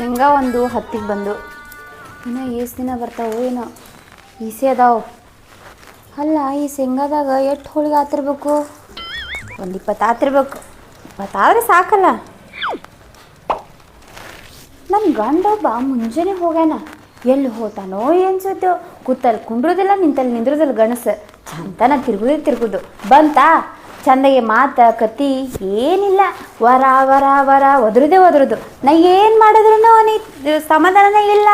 ಹೆಂಗ ಒಂದು ಹತ್ತಿಗೆ ಬಂದು. ಇನ್ನು ಏಸ್ ದಿನ ಬರ್ತಾವೋ ಏನೋ. ಈಸೆ ಅದಾವು. ಅಲ್ಲ ಈ ಶೇಂಗಾದಾಗ ಎಷ್ಟು ಹೋಳಿಗೆ ಆತಿರ್ಬೇಕು ಒಂದು ಇಪ್ಪತ್ತು ಆತಿರ್ಬೇಕು ಇಪ್ಪತ್ತಾದ್ರೆ ಸಾಕಲ್ಲ. ನನ್ನ ಗಂಡ ಒಬ್ಬ ಮುಂಜಾನೆ ಹೋಗ್ಯಾನ. ಎಲ್ಲಿ ಹೋತಾನೋ ಏನು ಕೂತಲ್ಲಿ ಕುಂಡ್ರೋದಿಲ್ಲ ನಿಂತಲ್ಲಿ ನಿಂದ್ರೋದಲ್ಲಿ ಗಣಸ ಚಂತನ ತಿರುಗುದೇ ತಿರುಗುದು. ಬಂತಾ? ಚಂದಗೆ ಮಾತ ಕತಿ ಏನಿಲ್ಲ ವರ ವರ ವರ ಒದ್ರದೇ ಒದ್ರದು. ನಾ ಏನು ಮಾಡಿದ್ರು ಅವನಿಗೆ ಸಮಾಧಾನನೇ ಇಲ್ಲ.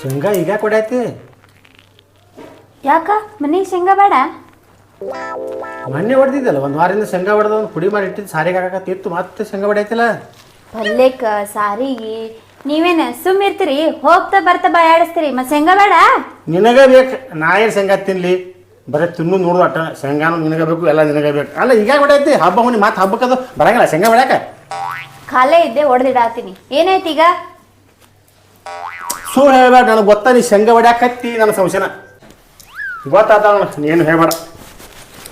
ಶೇಂಗಾ ಈಗ ಕೊಡೈತಿ ಯಾಕ? ಮನೆಗೆ ಶೇಂಗಾ ಬೇಡ? ಮೊನ್ನೆ ಹೊಡೆದಿದ್ದಲ್ಲ ಒಂದು ವಾರದಿಂದ ಶೇಂಗ ಹೊಡೆದ ಒಂದು ಪುಡಿ ಮಾಡಿ ಇಟ್ಟಿದ್ದು ಸಾರಿಗೆ ಹಾಕತ್ತಿತ್ತು ಮತ್ತೆ ಶೇಂಗ ಹೊಡೆಯತ್ತಿಲ್ಲ ಪಲ್ಯಕ್ಕ ಸಾರಿಗೆ ನೀವೇನ ಸುಮ್ ಇರ್ತೀರಿ? ಹೋಗ್ತಾ ಬರ್ತಾ ಬಾಯಾಡಿಸ್ತೀರಿ ಮತ್ತೆ ಶೇಂಗ ಬೇಡ? ನಿನಗ ಬೇಕು ನಾ ಏನು ಶೇಂಗಾ ತಿನ್ಲಿ? ಬರೀ ತಿನ್ನು ನೋಡು ಅಟ್ಟ ಶೇಂಗಾನು ನಿನಗ ಬೇಕು ಎಲ್ಲ ನಿನಗ ಬೇಕು. ಅಲ್ಲ ಈಗ ಹೊಡೆಯತ್ತಿ ಹಬ್ಬ ಹುಣ್ಣಿ ಮತ್ತೆ ಹಬ್ಬಕ್ಕದು ಬರಂಗಿಲ್ಲ ಶೇಂಗಾ ಬೆಳ್ಯಾಕ ಖಾಲೆ ಇದ್ದೆ ಹೊಡೆದಿಡಾತೀನಿ. ಏನಾಯ್ತು ಈಗ? ಸುಳ್ಳು ಹೇಳಬೇಡ ನನಗೆ ಗೊತ್ತಾ ನೀ ಶೇಂಗಾ ಹೊಡ್ಯಾಕತ್ತಿ ನನ್ನ ಸಂಶಯನ. ಗೊತ್ತಾತ ನನಗೆ ಏನು ಹೇಳ್ಬೇಡ.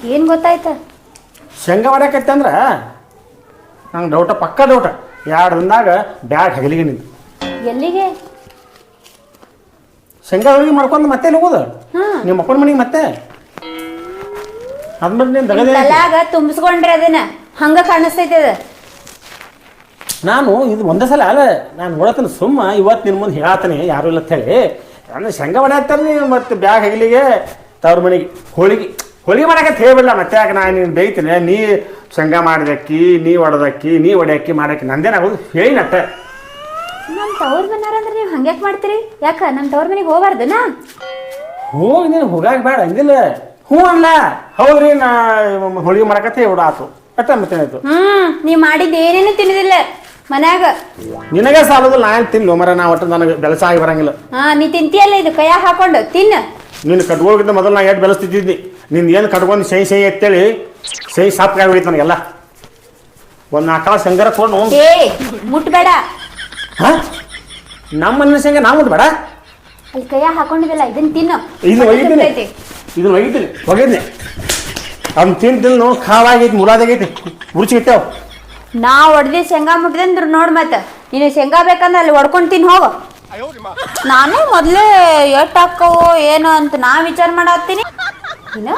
ಏನು ಗೊತ್ತಾಯ್ತ? ಶೇಂಗಾ ಅಂದ್ರೆ ನಂಗೆ ಡೌಟ ಪಕ್ಕ ಡೌಟ ಎರಡು ದಿನದಾಗ ಬ್ಯಾಗ್ ಹಗಲಿಗೆ ನಿಂತು. ಎಲ್ಲಿಗೆ? ಶೇಂಗಾ ಹೋಳಿಗೆ ಮಾಡ್ಕೊಂಡು ಮತ್ತೆ ಹೋಗೋದು? ಹ್ಮ್. ನಿಮ್ಮ ಅಪ್ಪನ ಮನೆಗೆ ಮತ್ತೆ? ಅದ್ಮೇಲೆ ನೀನು ದಗದ ತಲಾಗ ತುಂಬಿಸ್ಕೊಂಡ್ರಿ ಅದನ್ನ ಹಂಗ ಕಾಣಿಸ್ತೈತಿ ಅದು. ನಾನು ಇದು ಒಂದೇ ಸಲ ಅಲ್ಲ ನಾನು ನೋಡತನ ಸುಮ್ಮ ಇವತ್ತು ನಿನ್ನ ಮುಂದೆ ಹೇಳತ್ತನೆ ಯಾರು ಇಲ್ಲ ಅಂತ ಹೇಳಿ. ಅಂದ್ರೆ ಶೇಂಗಾ ಹೊಡ್ಯಾಕ್ತಾರೆ ನೀವು ಮತ್ತೆ ಬ್ಯಾಗ್ ಹಗಲಿಗೆ ತವ್ರ ಮನೆಗೆ ಹೋಳಿಗೆ. ಹೋಳಿಗೆ ಮಾಡಕ್ಕೆ ಹೇಳ್ಬಿಡಲ್ಲ ಮತ್ತೆ. ಯಾಕೆ ನಾನು ನೀನು ಬೈತೀನಿ ನೀ ಸಂಘ ಮಾಡಿದಕ್ಕಿ ನೀ ಹೊಡೆದಕ್ಕಿ ನೀ ಹೊಡೆಯಕ್ಕಿ ಮಾಡಕ್ಕೆ ನಂದೇನಾಗೋದು? ಹೇಳಿ ನಟ್ಟ. ನಮ್ಮ ತವ್ರ ಮನಾರ ಅಂದ್ರೆ ನೀವು ಹಂಗ್ಯಾಕೆ ಮಾಡ್ತೀರಿ? ಯಾಕ ನಮ್ಮ ತವ್ರ ಮನೆಗೆ ಹೋಗ್ಬಾರ್ದನ? ಹ್ಞೂ ನೀನು ಹೋಗಾಕ ಬೇಡ ಹಂಗಿಲ್ಲ. ಹೂ ಅಲ್ಲ. ಹೌದ್ರಿ ನಾ ಹೋಳಿಗೆ ಮಾಡಕತ್ತೆ ಇವಡ ಆತು. ಅಟ್ಟ ಮತ್ತೆ ಆಯ್ತು ಹ್ಮ್ ನೀವ್ ಮಾಡಿದ ಏನೇನು ತಿನ್ನದಿಲ್ಲ ಮನ್ಯಾಗ. ನಿನಗೆ ಸಾಲೋದಿಲ್ಲ ನಾನು ತಿನ್ನು ಮರ ನಾ ಒಟ್ಟು ನನಗೆ ಬೆಳಸಾಗಿ ಆಗಿ ಬರಂಗಿಲ್ಲ. ಹಾ ನೀ ತಿಂತೀಯಲ್ಲ ಇದು ಕೈಯಾಗ ಹಾಕೊಂಡು ತಿನ್ನ. ನೀನು ಕಟ್ಗೋಗಿದ್ದ ಮೊದಲು ನಾ ಎಷ್ಟು ಬೆಳೆಸ್ತಿದ್ದಿದ್ನಿ ನಿನ್ ಏನು ಕಟ್ಕೊಂಡು ಸೈ ಸೈ ಎತ್ತೇಳಿ ಸೈ ಸಾಪ್ಗೆ ಹೋಗಿತ್ತು ನನಗೆಲ್ಲ ಒಂದು ನಾಲ್ಕು ಸಂಗರ ತೊಗೊಂಡು ಏ ಮುಟ್ಬೇಡ. ಹಾಂ? ನಮ್ಮ ಮನೆ ಶಂಗ ನಾವು ಬೇಡ ಅಲ್ಲಿ ಕೈಯಾಗ ಹಾಕೊಂಡಿದ್ದಲ್ಲ ಇದನ್ನ ತಿನ್ನು. ಇದನ್ನ ಒಗಿತೀನಿ. ಇದನ್ನ ಒಗಿತೀನಿ ಒಗಿದ್ನಿ. ಅವ್ನು ತಿಂದು ತಿಂದು ಖಾವಾಗೈತಿ ಮುಲಾದಾಗೈತಿ ಮುರುಚಿಗಿತ್ತೇವ್ ನಾ ಒಡ್ದಿ ಶೇಂಗಾ ಮುಟ್ಟಿದೆ ಅಂದ್ರ ನೋಡ್ ಮತ್ತ ನೀನು ಶೇಂಗಾ ಬೇಕಂದ್ರೆ ಅಲ್ಲಿ ಹೊಡ್ಕೊಂಡ್ ತಿನ್ ಹೋಗು. ನಾನು ಮೊದಲೇ ಎಷ್ಟ್ ಹಾಕವು ಏನು ಅಂತ ನಾ ವಿಚಾರ ಮಾಡತ್ತೀನಿ. ಏನು?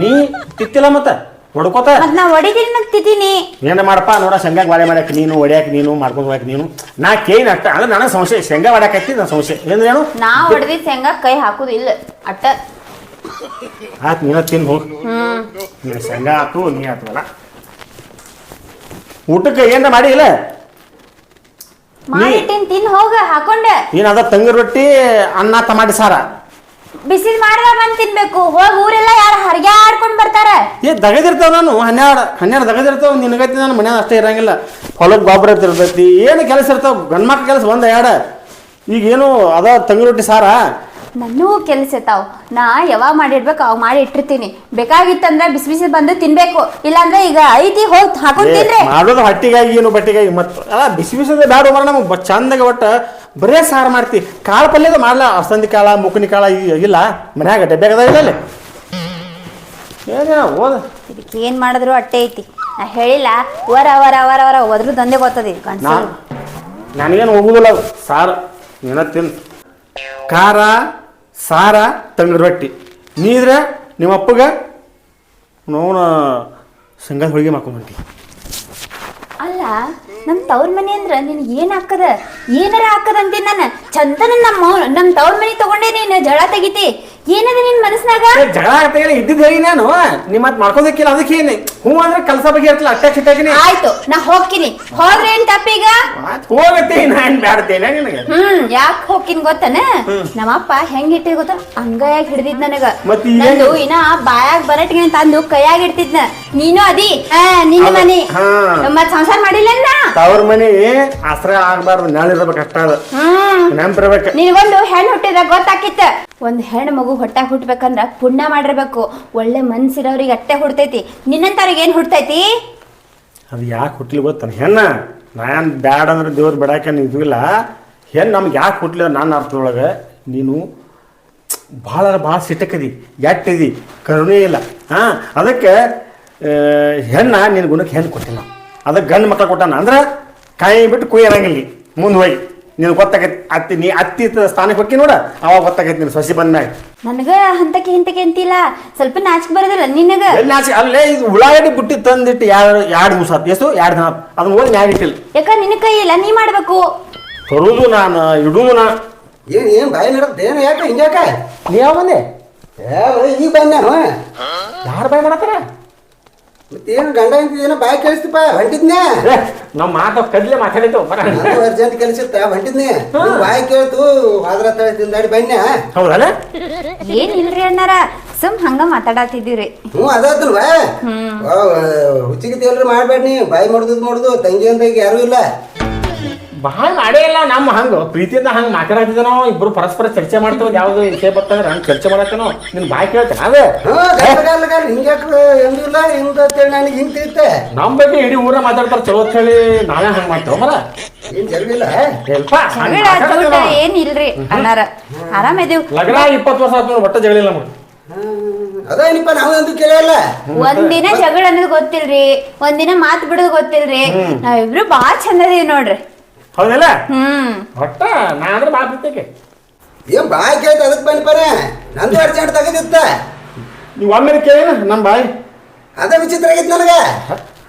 ನೀ ತಿತ್ತಿಲ್ಲ ಮತ್ತ? ಹೊಡ್ಕೋತ? ಮತ್ ನಾ ಹೊಡಿತೀನಿ ಅಂತ ತಿದ್ದೀನಿ. ಏನ ಮಾಡಪ್ಪ? ನೋಡ ಶೇಂಗಾಗ ಬಾಳೆ ಮಾಡಕ್ಕೆ ನೀನು ಹೊಡ್ಯಾಕ ನೀನು ಮಾಡ್ಕೊಂಡು ಹೋಗಕ್ಕೆ ನೀನು. ನಾ ಕೇಳಿನ ಅಷ್ಟ ಅಂದ್ರೆ ನನಗೆ ಸಂಶಯ ಶೇಂಗಾ ಹೊಡ್ಯಾಕತ್ತಿ ನನ್ನ ಸಂಶಯ. ಅಂದ್ರೆ ಏನು? ನಾ ಹೊಡೆದಿ ಶೇಂಗಾ ಕೈ ಹಾಕುದು ಇಲ್ಲ ಅಟ್ಟ. ಆತ್ ನೀನ ತಿನ್ ಹೋಗಿ. ಹ್ಮ್. ಶೇಂಗಾ ಆತು ನೀ ಆತವಲ್ಲ ಊಟಕ್ಕೆ ಏನ ಮಾಡಿ ಇಲ್ಲ? ಮಾಡಿಟ್ಟಿನ್ ತಿನ್ ಹೋಗ ಹಾಕೊಂಡೆ. ಏನದ ತಂಗಿ ರೊಟ್ಟಿ ಅನ್ನ ಟಮಾಟಿ ಸಾರ? ಬಿಸಿಲ್ ಮಾಡ್ದ ಬಂದ್ ತಿನ್ಬೇಕು. ಹೋಗಿ ಊರೆಲ್ಲ ಯಾರು ಹರ್ಗ್ಯಾಡ್ಕೊಂಡು ಬರ್ತಾರೆ? ಏ, ದಗದಿರ್ತಾವ ನಾನು, ಹನ್ನೆರಡು ಹನ್ನೆರಡು ದಗದಿರ್ತಾವ ನಿನಗೈತಿ ನಾನು ಮನ್ಯಾಗ ಅಷ್ಟೇ ಇರಂಗಿಲ್ಲ. ಹೊಲಕ್ಕೆ ಗೊಬ್ಬರ ಇರ್ತೈತಿ ಏನು ಕೆಲಸ ಇರ್ತಾವ, ಗಂಡ್ಮಕ್ಳ ಕೆಲಸ ಒಂದ ಎರಡು. ಈಗ ಏನು ಅದ ತಂಗಿ ರೊಟ್ಟಿ ಸಾರ? ನನ್ನೂ ಕೆಲಸ ಇರ್ತಾವ. ನಾ ಯಾವಾಗ ಮಾಡಿಡ್ಬೇಕು ಅವ್ ಮಾಡಿ ಇಟ್ಟಿರ್ತೀನಿ. ಬೇಕಾಗಿತ್ತಂದ್ರೆ ಬಿಸಿ ಬಿಸಿ ಬಂದು ತಿನ್ಬೇಕು. ಇಲ್ಲಾಂದ್ರೆ ಈಗ ಐತಿ ಹೋಗ್ ಹಾಕೊಂಡ್ ತಿನ್ರಿ. ಮಾಡೋದು ಹಟ್ಟಿಗಾಗಿ ಏನು ಬಟ್ಟಿಗಾಗಿ? ಮತ್ತು ಅಲ್ಲ ಬಿಸಿ ಬಿಸಿದ ಬ್ಯಾಡ ಬರ ನಮಗೆ ಚಂದಗೆ ಒಟ್ಟ ಬರೇ ಸಾರು ಮಾಡ್ತಿ. ಕಾಳು ಪಲ್ಯದ ಮಾಡ್ಲ? ಅಸಂದಿ ಕಾಳ ಮುಕುನಿ ಕಾಳ ಇ- ಇಲ್ಲ? ಮನ್ಯಾಗ ಡಬ್ಬೆಗದ ಇಲ್ಲ ಅಲ್ಲಿ ಏನ ಓದ. ಇದಕ್ಕೆ ಏನ್ ಮಾಡಿದ್ರು ಅಟ್ಟೆ ಐತಿ. ನಾ ಹೇಳಿಲ್ಲ ವರ ವರ ವರ ವರ ಒದ್ರು ದಂದೆ ಗೊತ್ತದಿ ನಾ ಗಂಡಸರು. ನನಗೇನು ಹೋಗುದಿಲ್ಲ ಅದು. ಸಾರು ನೀನ ತಿನ್ ಖಾರ ಸಾರ ತಣ್ಣದ ರೊಟ್ಟಿ. ನೀದ್ರೆ ನಿಮ್ಮ ಅಪ್ಪಗೆ ನೋನ ಶೇಂಗಾದ ಹೋಳಿಗೆ ಮಾಡ್ಕೊಂಡ್ಬಂಟಿ ಅಲ್ಲ ನಮ್ಮ ತವ್ರ ಮನೆ ಅಂದ್ರ ನಿನಗೆ ಏನು ಹಾಕದ? ಏನಾರ ಹಾಕದ ಅಂತೀನಿ ನಾನು ಚಂದನ ನಮ್ಮ ನಮ್ಮ ನಮ್ ತವ್ರ ಮನೆ ತಗೊಂಡೆ ನೀನು ಜಳ ತೆಗಿತಿ. ಏನದ ನಿನ್ ಮನಸ್ನಾಗ ಜಗಳ ಆಗ್ತಾಯಿಲ್ಲ ಇದ್ದಿದ್ದು ಹೇಳಿ ನಾನು. ನಿಮ್ಮ ಮತ್ ಮಾಡ್ಕೋದಕ್ಕಿಲ್ಲ ಅದಕ್ಕೆ ಏನು? ಹ್ಞೂ ಅಂದ್ರೆ ಕೆಲಸ ಬಗ್ಗೆ ಇರ್ತಲ್ಲ ಅಟ್ಟ ಸಿಟ್ಟಾಕಿನಿ ಆಯ್ತು ನಾ ಹೋಗ್ತೀನಿ. ಹೋದ್ರೆ ಏನ್ ತಪ್ಪೀಗ ಹೋಗತ್ತೆ ನಾನು ಬ್ಯಾಡ್ತೇನೆ ನಿನಗೆ. ಹ್ಮ್ ಯಾಕೆ ಹೋಗ್ತೀನಿ ಗೊತ್ತನ? ನಮ್ಮಪ್ಪ ಹೆಂಗ್ ಇಟ್ಟಿ ಗೊತ್ತ? ಅಂಗೈಯಾಗ ಹಿಡ್ದಿದ್ ನನಗ. ಮತ್ತ್ ಈಗ ನಂದು ಇನ್ನ ಬಾಯಾಗ ಬರಟ್ಗೆ ತಂದು ಕೈಯಾಗ ಇಡ್ತಿದ್ನ ನೀನು ಅದಿ. ಆ, ನಿನ್ನ ಮನೆ ಮನಿ. ಹಾ. ಮತ್ ಸಂಸಾರ ಮಾಡಿಲ್ಲ ತವ್ರ ಮನೆ ಆಶ್ರಯ ಆಗ್ಬಾರ್ದು ನೆಳಿರ್ಬೇಕು ಅಷ್ಟ ಅದು ಹ್ಮ್. ನೆಂಪಿರ್ಬೇಕು ನಿನಗೊಂದು ಹೆಣ್ಣು ಹುಟ್ಟಿದ ಗೊತ್ತಾಕಿತ್ತ. ಒಂದು ಹೆಣ್ಣು ಮಗು ಹೊಟ್ಟೆ ಹುಟ್ಟಬೇಕಂದ್ರೆ ಪುಣ್ಯ ಮಾಡಿರ್ಬೇಕು. ಒಳ್ಳೆ ಮನ್ಸಿರೋರಿಗೆ ಅಟ್ಟೆ ಹುಡ್ತೈತಿ. ನಿನ್ನಂತವ್ರಿಗೆ ಏನು ಹುಡ್ತೈತಿ? ಅದು ಯಾಕೆ ಹುಟ್ಲಿ ಗೊತ್ತಾನ? ಹೆಣ್ಣ, ನಾನು ಬ್ಯಾಡ ಅಂದ್ರೆ ದೇವ್ರು ಬಿಡಾಕ ಇಲ್ಲ ಹೆಣ್ಣು ನಮ್ಗೆ ಯಾಕೆ ಹುಟ್ಲಿ ನಾನು ಅರ್ಥದೊಳಗೆ ನೀನು ಭಾಳ ಭಾಳ ಸಿಟ್ಟಕ್ಕದಿ ಎಟ್ಟಿದಿ, ಕರುಣೆ ಇಲ್ಲ. ಹಾಂ, ಅದಕ್ಕೆ ಹೆಣ್ಣ ನಿನ್ನ ಗುಣಕ್ಕೆ ಹೆಣ್ಣು ಕೊಟ್ಟಿಲ್ಲ. ಅದಕ್ಕೆ ಗಂಡು ಮಕ್ಕಳು ಕೊಟ್ಟಾನ ಅಂದ್ರೆ ಕಾಯಿ ಬಿಟ್ಟು ಕುಯ್ಯರಂಗಿಲ್ಲ ಮುಂದೆ ಹೋಗಿ ನಿನಗೆ ಗೊತ್ತಾಗೈತಿ ಅತ್ತಿ ನೀ ಅತ್ತಿ ಸ್ಥಾನಕ್ಕೆ ಹೋಗಿ ನೋಡ ಅವಾಗ ಗೊತ್ತಾಗೈತಿ ನೀನು ಸೊಸಿ ಬಂದ್ಮ್ಯಾಗ ನನಗ ಹಂತಕ್ಕೆ ಹಿಂತಕ್ಕೆ ಅಂತಿಲ್ಲ. ಸ್ವಲ್ಪ ನಾಚಿಕೆ ಬರೋದಿಲ್ಲ ನಿನಗ? ಎಲ್ಲಿ ಆಚೆ ಅಲ್ಲೇ ಇದು ಉಳ್ಳಾಗಡ್ಡಿ ಬುಟ್ಟಿ ತಂದಿಟ್ಟು ಎರಡು ಎರಡು ದಿವಸ ಆತು ಎಷ್ಟು ಎರಡು ದಿನ? ಆತು ಅದನ್ನ ಹೋಗಿ ನ್ಯಾಯ ಇಟ್ಟಿಲ್ಲ ಯಾಕ ನಿನ್ನ ಕೈ ಇಲ್ಲ ನೀ ಮಾಡ್ಬೇಕು? ತರುದು ನಾನು ಇಡುದು ನಾ ಏನ್ ಏನ್ ಬಾಯಿ ನಡತ್ತೆ ಏನು ಯಾಕೆ ಹಿಂಗ್ಯಾಕ? ನೀ ಯಾವ ಬಂದೆ? ಏ, ಬರೀ ಈಗ ಬಂದ ನಾನು. ಯಾರು ಬಾಯ್ ಮಾಡತ್ತಾರ? ಮತ್ತೇನು ಗಂಡ ಏನೋ ಬಾಯಿ ಕಳಿಸ್ತಪ್ಪ? ಹೊಂಟಿದ್ನೆ ನಮ್ಮ ಮಾತು ಕದ್ಲೆ ಮಾತಾಡಿದ್ದು. ಬರ. ನಾನು ಅರ್ಜೆಂಟ್ ಕೆಲಸ ಇತ್ತ ಹೊಂಟಿದ್ನೆ ನಿನ್ ಬಾಯಿ ಕೇಳ್ತು ಆದ್ರ ತಳ ತಿಂದಾಡಿ ಬನ್ನೆ ಹೌದಲ್ಲ? ಏನ್ ಇಲ್ರಿ ಅಣ್ಣಾರ? ಸುಮ್ ಹಂಗ ಮಾತಾಡತ್ತಿದ್ದೀವ್ರಿ ಹ್ಞೂ ಅದಾದ್ರುವಾ ಹುಚ್ಚಿಗೆ ಎಲ್ರು ಮಾಡ್ಬೇಡಿ ನೀ ಬಾಯಿ ಮಾಡುದು ಮಾಡುದು ತಂಗಿ ಅಂತ ಈಗ ಯಾರು ಇಲ್ಲ. ಭಾಳ ಮಾಡೇ ಇಲ್ಲ ನಮ್ಮ ಹಂಗ. ಪ್ರೀತಿಯಿಂದ ಹಂಗ ಮಾತಾಡತ್ತಿದ್ದ ನಾವು. ಇಬ್ರು ಪರಸ್ಪರ ಚರ್ಚೆ ಮಾಡ್ತೇವೆ. ಯಾವ್ದು ವಿಷಯ ಬರ್ತಂದ್ರೆ ಹಂಗ ಚರ್ಚೆ ಮಾಡತ್ತೇನೋ ನಿನ್ ಬಾಯ್ ಕೇಳ್ತೇನೆ. ಅದೇ. ಗಲ್ಲ ಎಂದಿಲ್ಲ ಹಿಂಗ ಅಂತೇಳಿ ನನಗೆ ಹಿಂಗ್ ತಿರುತ್ತೆ ನಮ್ಮ ಬಗ್ಗೆ ಇಡೀ ಊರ ಮಾತಾಡ್ತಾರ ಚಲೋ ಅಂತ ಹೇಳಿ ನಾವೇ ಹಂಗೆ ಮಾಡ್ತೇವೆ. ಮರ. ಏನ್ ಜರಗಿಲ್ಲ. ಜಗಳ ಚೂಟ ಮಾತಾಡ್ತೇವೆ ನಾವು. ಏನ್ ಇಲ್ರಿ ಲಗ್ನ ಇಪ್ಪತ್ತು ವರ್ಷ ಆದ್ಮೇಲೆ ಒಟ್ಟ ಜಗಳಿಲ್ಲ ನಮಗೆ. ಅದೇನಿಪ್ಪ ನಾವು ಎಂದು ಕೇಳಿಲ್ಲ. ಒಂದಿನ ಜಗಳ ಅನ್ನೋದು ಗೊತ್ತಿಲ್ರಿ. ಒಂದಿನ ಮಾತ್ ಬಿಡೋದು ಗೊತ್ತಿಲ್ರಿ. ನಾವಿಬ್ರು ಬಾಳ ಚಂದ ಇದೀವಿ ನೋಡ್ರಿ. ಹೌದಲ್ಲ? ಒಟ್ಟ ನಾ ಅಂದ್ರೆ ಮಾತಾಡ್ತೇಕೆ ಏನ್ ಬಾಯಿ ಕೇಳ್ತ ಅದಕ್ಕೆ ಬನ್ನಿಪಾನೆ ನಂದು ಅರ್ಜೆಂಟ್ ತಗದಿತ್ತ ನೀವು ಒಮ್ಮೆ ಕೇಳಿನ ನಮ್ಮ ಬಾಯ್? ಅದ ವಿಚಿತ್ರ ಆಗಿತ್ತು ನನಗೆ.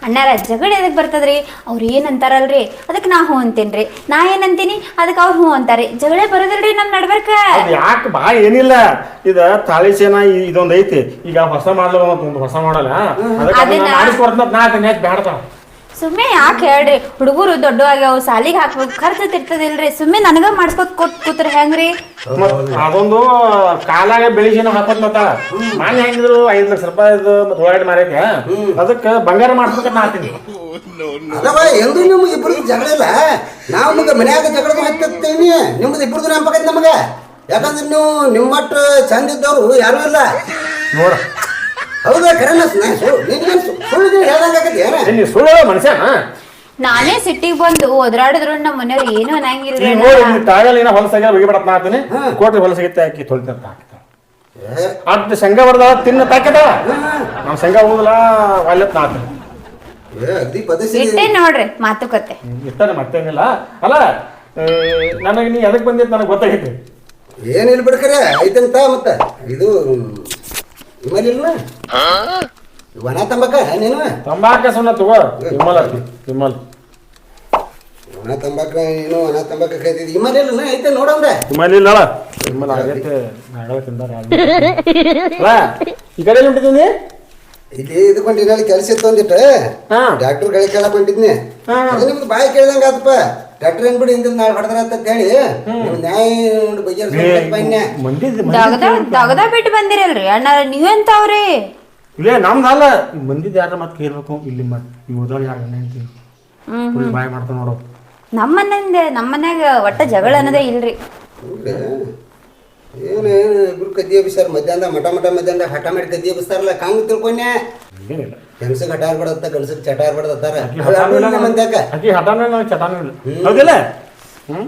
ಅಣ್ಣಾರ ಜಗಳ ಎದಕ್ ಬರ್ತದ್ರಿ? ಅವ್ರು ಏನು ಅಂತಾರಲ್ರಿ ಅದಕ್ಕೆ ನಾ ಹ್ಞೂ ಅಂತೀನ್ರಿ. ನಾ ಏನಂತೀನಿ? ಅಂತೀನಿ ಅದಕ್ಕೆ ಅವ್ರು ಹ್ಞೂ ಅಂತಾರೆ. ಜಗಳ ಬರೋದಿಲ್ರಿ ನಮ್ ನಡ್ಬರ್ಕ. ಯಾಕೆ ಬಾ ಏನಿಲ್ಲ. ಇದು ತಾಳಿ ಸೇನ ಇ- ಐತಿ. ಈಗ ಹೊಸ ಮಾಡಲ್ಲ ಒಂದು ಹೊಸ ಮಾಡಲ್ಲ. ಅದಕ್ಕೆ ಅದನ್ನ- ಮಾಡಿಸ್ಕೊಡ್ತ ನಾ ಅದನ್ನ ಯಾಕೆ ಸುಮ್ಮನೆ ಯಾಕೆ ಹೇಳ್ರಿ? ಹುಡುಗರು ದೊಡ್ಡ ಆಗ್ಯಾವ ಸಾಲಿಗೆ ಹಾಕ್ಬೇಕು ಖರ್ಚು ತಿರ್ತದಿಲ್ರಿ. ಸುಮ್ಮನೆ ನನಗ ಮಾಡಿಸ್ಕೊತ್ ಕೂತ್ ಕೂತ್ರಿ ಹೆಂಗ್ರಿ? ಅದೊಂದು ಕಾಲಾಗ ಬೆಳಿಸಿನ ಹಾಕೋತ್ ಮತ್ತ. ಮಾನ್ಯ ಹೆಂಗಿದ್ರು ಐದು ಲಕ್ಷ ರೂಪಾಯಿ ಮತ್ತೆ ಹೋರಾಟ ಮಾರೈತೆ ಅದಕ್ಕೆ ಬಂಗಾರ ಮಾಡ್ಸ್ಬೇಕಂತ ನಾ ಹಾಕ್ತೀನಿ. ಅಲ್ಲವ ಎಂದು ನಿಮ್ಗೆ ಇಬ್ಬರದು ಜಗಳ ಇಲ್ಲ? ನಾವು ನಿಮ್ಗೆ ಮನ್ಯಾಗ ಜಗಳ ಹತ್ತೇನಿ ನಿಮ್ದು ಇಬ್ಬರದು ನೆನಪಾಗೈತಿ ನಮಗೆ? ಯಾಕಂದ್ರೆ ನೀವು ನಿಮ್ಮ ಮಟ್ಟ ಚಂದ ಇದ್ದವ್ರು ಯಾರೂ ಇಲ್ಲ. ನೋಡ ಹೌದಾ ಕರೆನ ಸುಳ್ಳು ಏನ ಸುಳ್ಳು ನಾನೇ ಸಿಟ್ಟಿಗೆ ಬಂದು ಒದರಾಡಿದ್ರು ನಮ್ಮ ಮನೆಯವ್ರು ಏನು ಅನ್ನಂಗಿಲ್ಲ. ನೋಡಿ ನೀ ತಾಯಲ್ಲಿ ಏನೋ ಹೊಲಸಾಗ ಒಗಿಬಿಡತ್ ನಾ ಹಾಕ್ತೀನಿ ಹಾ. ಕೋಟ್ರಿ ಹೊಲಸಾಗಿತ್ತೆ ತೊಳಿತಂತ ಏ, ಅದ್ ಶಂಗ ಬರ್ದ ತಿನ್ನ ತಾಕದ ನಾವು ಶಂಗ ಹೋಗುದಿಲ್ಲ ಒಳ್ಳೆತ್ ನಾ ಹಾಕ್ತೀನಿ. ಏ ಅಗ್ದಿ ಪದಸಿ ಇಟ್ಟೇ ನೋಡ್ರಿ ಮಾತುಕತೆ ಇಷ್ಟನೇ ಮತ್ತೇನಿಲ್ಲ ಅಲ್ಲ ನನಗೆ ನೀ ಎದಕ್ಕೆ ಬಂದಿತ್ತು ನನಗೆ ಗೊತ್ತಾಗೈತಿ. ಏನಿಲ್ಲ ಬಿಡ್ಕರೆ ಐತಂತ ಮತ್ತ? ಇದು ವನ ತಂಬಕ ನೀನು? ತಂಬಾಕ ಸುಮ್ಮನೆ ತಗೋ ವಿಮಲ್ ಅತ್ತಿ ವಿಮಲ್. ವನ ತಂಬಾಕ ನೀನು ವನ ತಂಬಾಕ ಕೈತಿದ್ ವಿಮಲಿಲ್ಲ ಐತೆ ನೋಡಂದ್ರೆ ವಿಮಲ್ ಇಲ್ಲ ವಿಮಲ್ ಆಗೈತೆ ನಾಳೆ ತಿಂದಾರ ಅಲ್ಲ ಈ ಕಡೆ ಹೊಂಟಿದ್ದೀನಿ ಇಲ್ಲಿ ಇದಕ್ಕೊಂಡಿನಲ್ಲಿ ಕೆಲಸ ಇತ್ತು ಅಂದಿಟ್ಟು ಹಾ. ಡಾಕ್ಟರ್ ಗಳಿಗೆ ಕೇಳಕ್ ಹೊಂಟಿದ್ನಿ. ನಿಮ್ದು ಬಾಯಿ ಕೇಳ್ದಂಗ ಆತಪ್ಪ ಡಾಕ್ಟರ್ ಏನ್ಬಿಡಿ ಇಂದ ನಾಳೆ ಹೊಡೆದ್ರ ಅಂತ ಹೇಳಿ ನ್ಯಾಯ ನೋಡಿ ಬಗೆಹರಿಸ್ಕೊಂಡ್ ಬನ್ನೆ ಮಂದಿ ದಗದ ದಗದ ಬಿಟ್ಟು ಬಂದಿರಲ್ರಿ. ಅಣ್ಣ ನೀವೆಂತವ್ರಿ? ಇಲ್ಲ ನಮ್ದು ಅಲ್ಲ ಮಂದಿದ್ ಯಾರ ಮತ್ತೆ ಕೇಳ್ಬೇಕು? ಇಲ್ಲಿ ಮತ್ತೆ ಓದೋಳು ಯಾರು ಫುಲ್ ಬಾಯ್ ಮಾಡ್ತಾವ ನೋಡು. ನಮ್ಮನೆಂದೆ ನಮ್ಮನ್ಯಾಗ ಒಟ್ಟ ಜಗಳ ಅನ್ನೋದೇ ಇಲ್ರಿ. ಏನೇನು ಏನು ಏನು ಇಬ್ರು ಕದ್ದಿ ಎಬ್ಬಿಸ್ತಾರ ಮಧ್ಯಾಹ್ನ ಮಠ ಮಠ ಮಧ್ಯಾಹ್ನ ಹಠ ಮಾಡಿ ಕದ್ದಿ ಎಬ್ಬಿಸ್ತಾರಲ್ಲ ಕಂಗ್ ತಿಳ್ಕೊಂಡೆ? ಏನಿಲ್ಲ ಹೆಂಗಸಗ್ ಹಠ ಆಡ್ಬಿಡತ್ತ ಗಂಡಸಗ್ ಚಟ ಆಡ್ಬಿಡತ್ತಾರ ಅಂತಾರ. ಹಠಾನೂ ಇಲ್ಲ ಮಂದ್ಯಾಕ? ಹಠಾನೂ ಇಲ್ಲ ಚಟಾನೂ ಇಲ್ಲ ಹೌದಿಲ್ಲ? ಹ್ಮ್?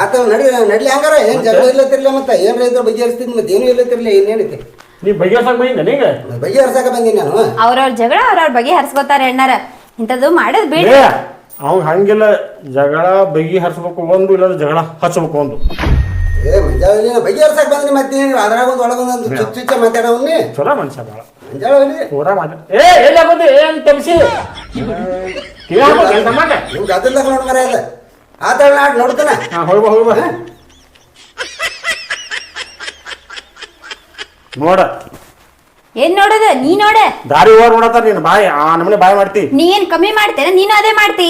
ಆತ ನಡಿ ನಡ್ಲಿ ಹಂಗಾರ. ಏನ್ ಜಗಳ ಇಲ್ಲತಿರ್ಲಿ ಮತ್ತ? ಏನ್ರ ರೈತರು ಬಗೆಹರಿಸ್ತಿದ್ ಮತ್ತೆ ಏನು ಇಲ್ಲತ್ತಿರ್ಲಿ ಇನ್ನೇನೈತಿ ನೀ ಬಗೆಹರ್ಸಕ್ ಬಂದ ನೀಗ? ಬಗೆಹರ್ಸಾಕ ಬಂದೀನಿ ನಾನು. ಅವ್ರವ್ರ ಜಗಳ ಅವ್ರವ್ರ ಬಗ್ಗೆ ಹರ್ಸ್ಕೊತಾರ ಅಣ್ಣಾರ. ಇಂಥದ್ದು ಮಾಡೋದ್ ಹಂಗಿಲ್ಲ. ಜಗಳ ಬಗೆ ಹರಿಸ್ಬೇಕು ಒಂದು ಇಲ್ಲ ಜಗಳ ಹಚ್ಬೇಕು ಒಂದು. ಏ ಮಂಜಾವಲಿ ಬಗೆಹರ್ಸಾಕ ಬಂದ್ರಿ ಮತ್ತೆ ಅದ್ರಾಗ ಒಂದು ಒಳಗೊಂದು ಚುಚ್ಚ ಚುಚ್ಚ ಮಾತಾಡವನ್ನಿ ಚಲೋ ಮನುಷ್ಯ ಭಾಳ ಪೂರಾ ಏ ಎಲ್ಲಿ ಏನ್ ನಿಮ್ಗೆ ನೋಡ್ ಮರ ನಾಡ್ ನೋಡ್ತಾನ. ಹಾ ಹೋಗ್ಬ ಹೋಗ್ಬ ನೋಡ. ಏನ್ ನೋಡದ? ನೀ ನೋಡ. ದಾರಿ ಓಡ ನೋಡತ್ತಾರ ನೀನು ಬಾಯಿ. ಆ ನಮ್ಮನೆ ಬಾಯಿ ಮಾಡ್ತಿ. ನೀ ಏನ್ ಕಮ್ಮಿ ಮಾಡ್ತೇನೆ ನೀನು ಅದೇ ಮಾಡ್ತಿ.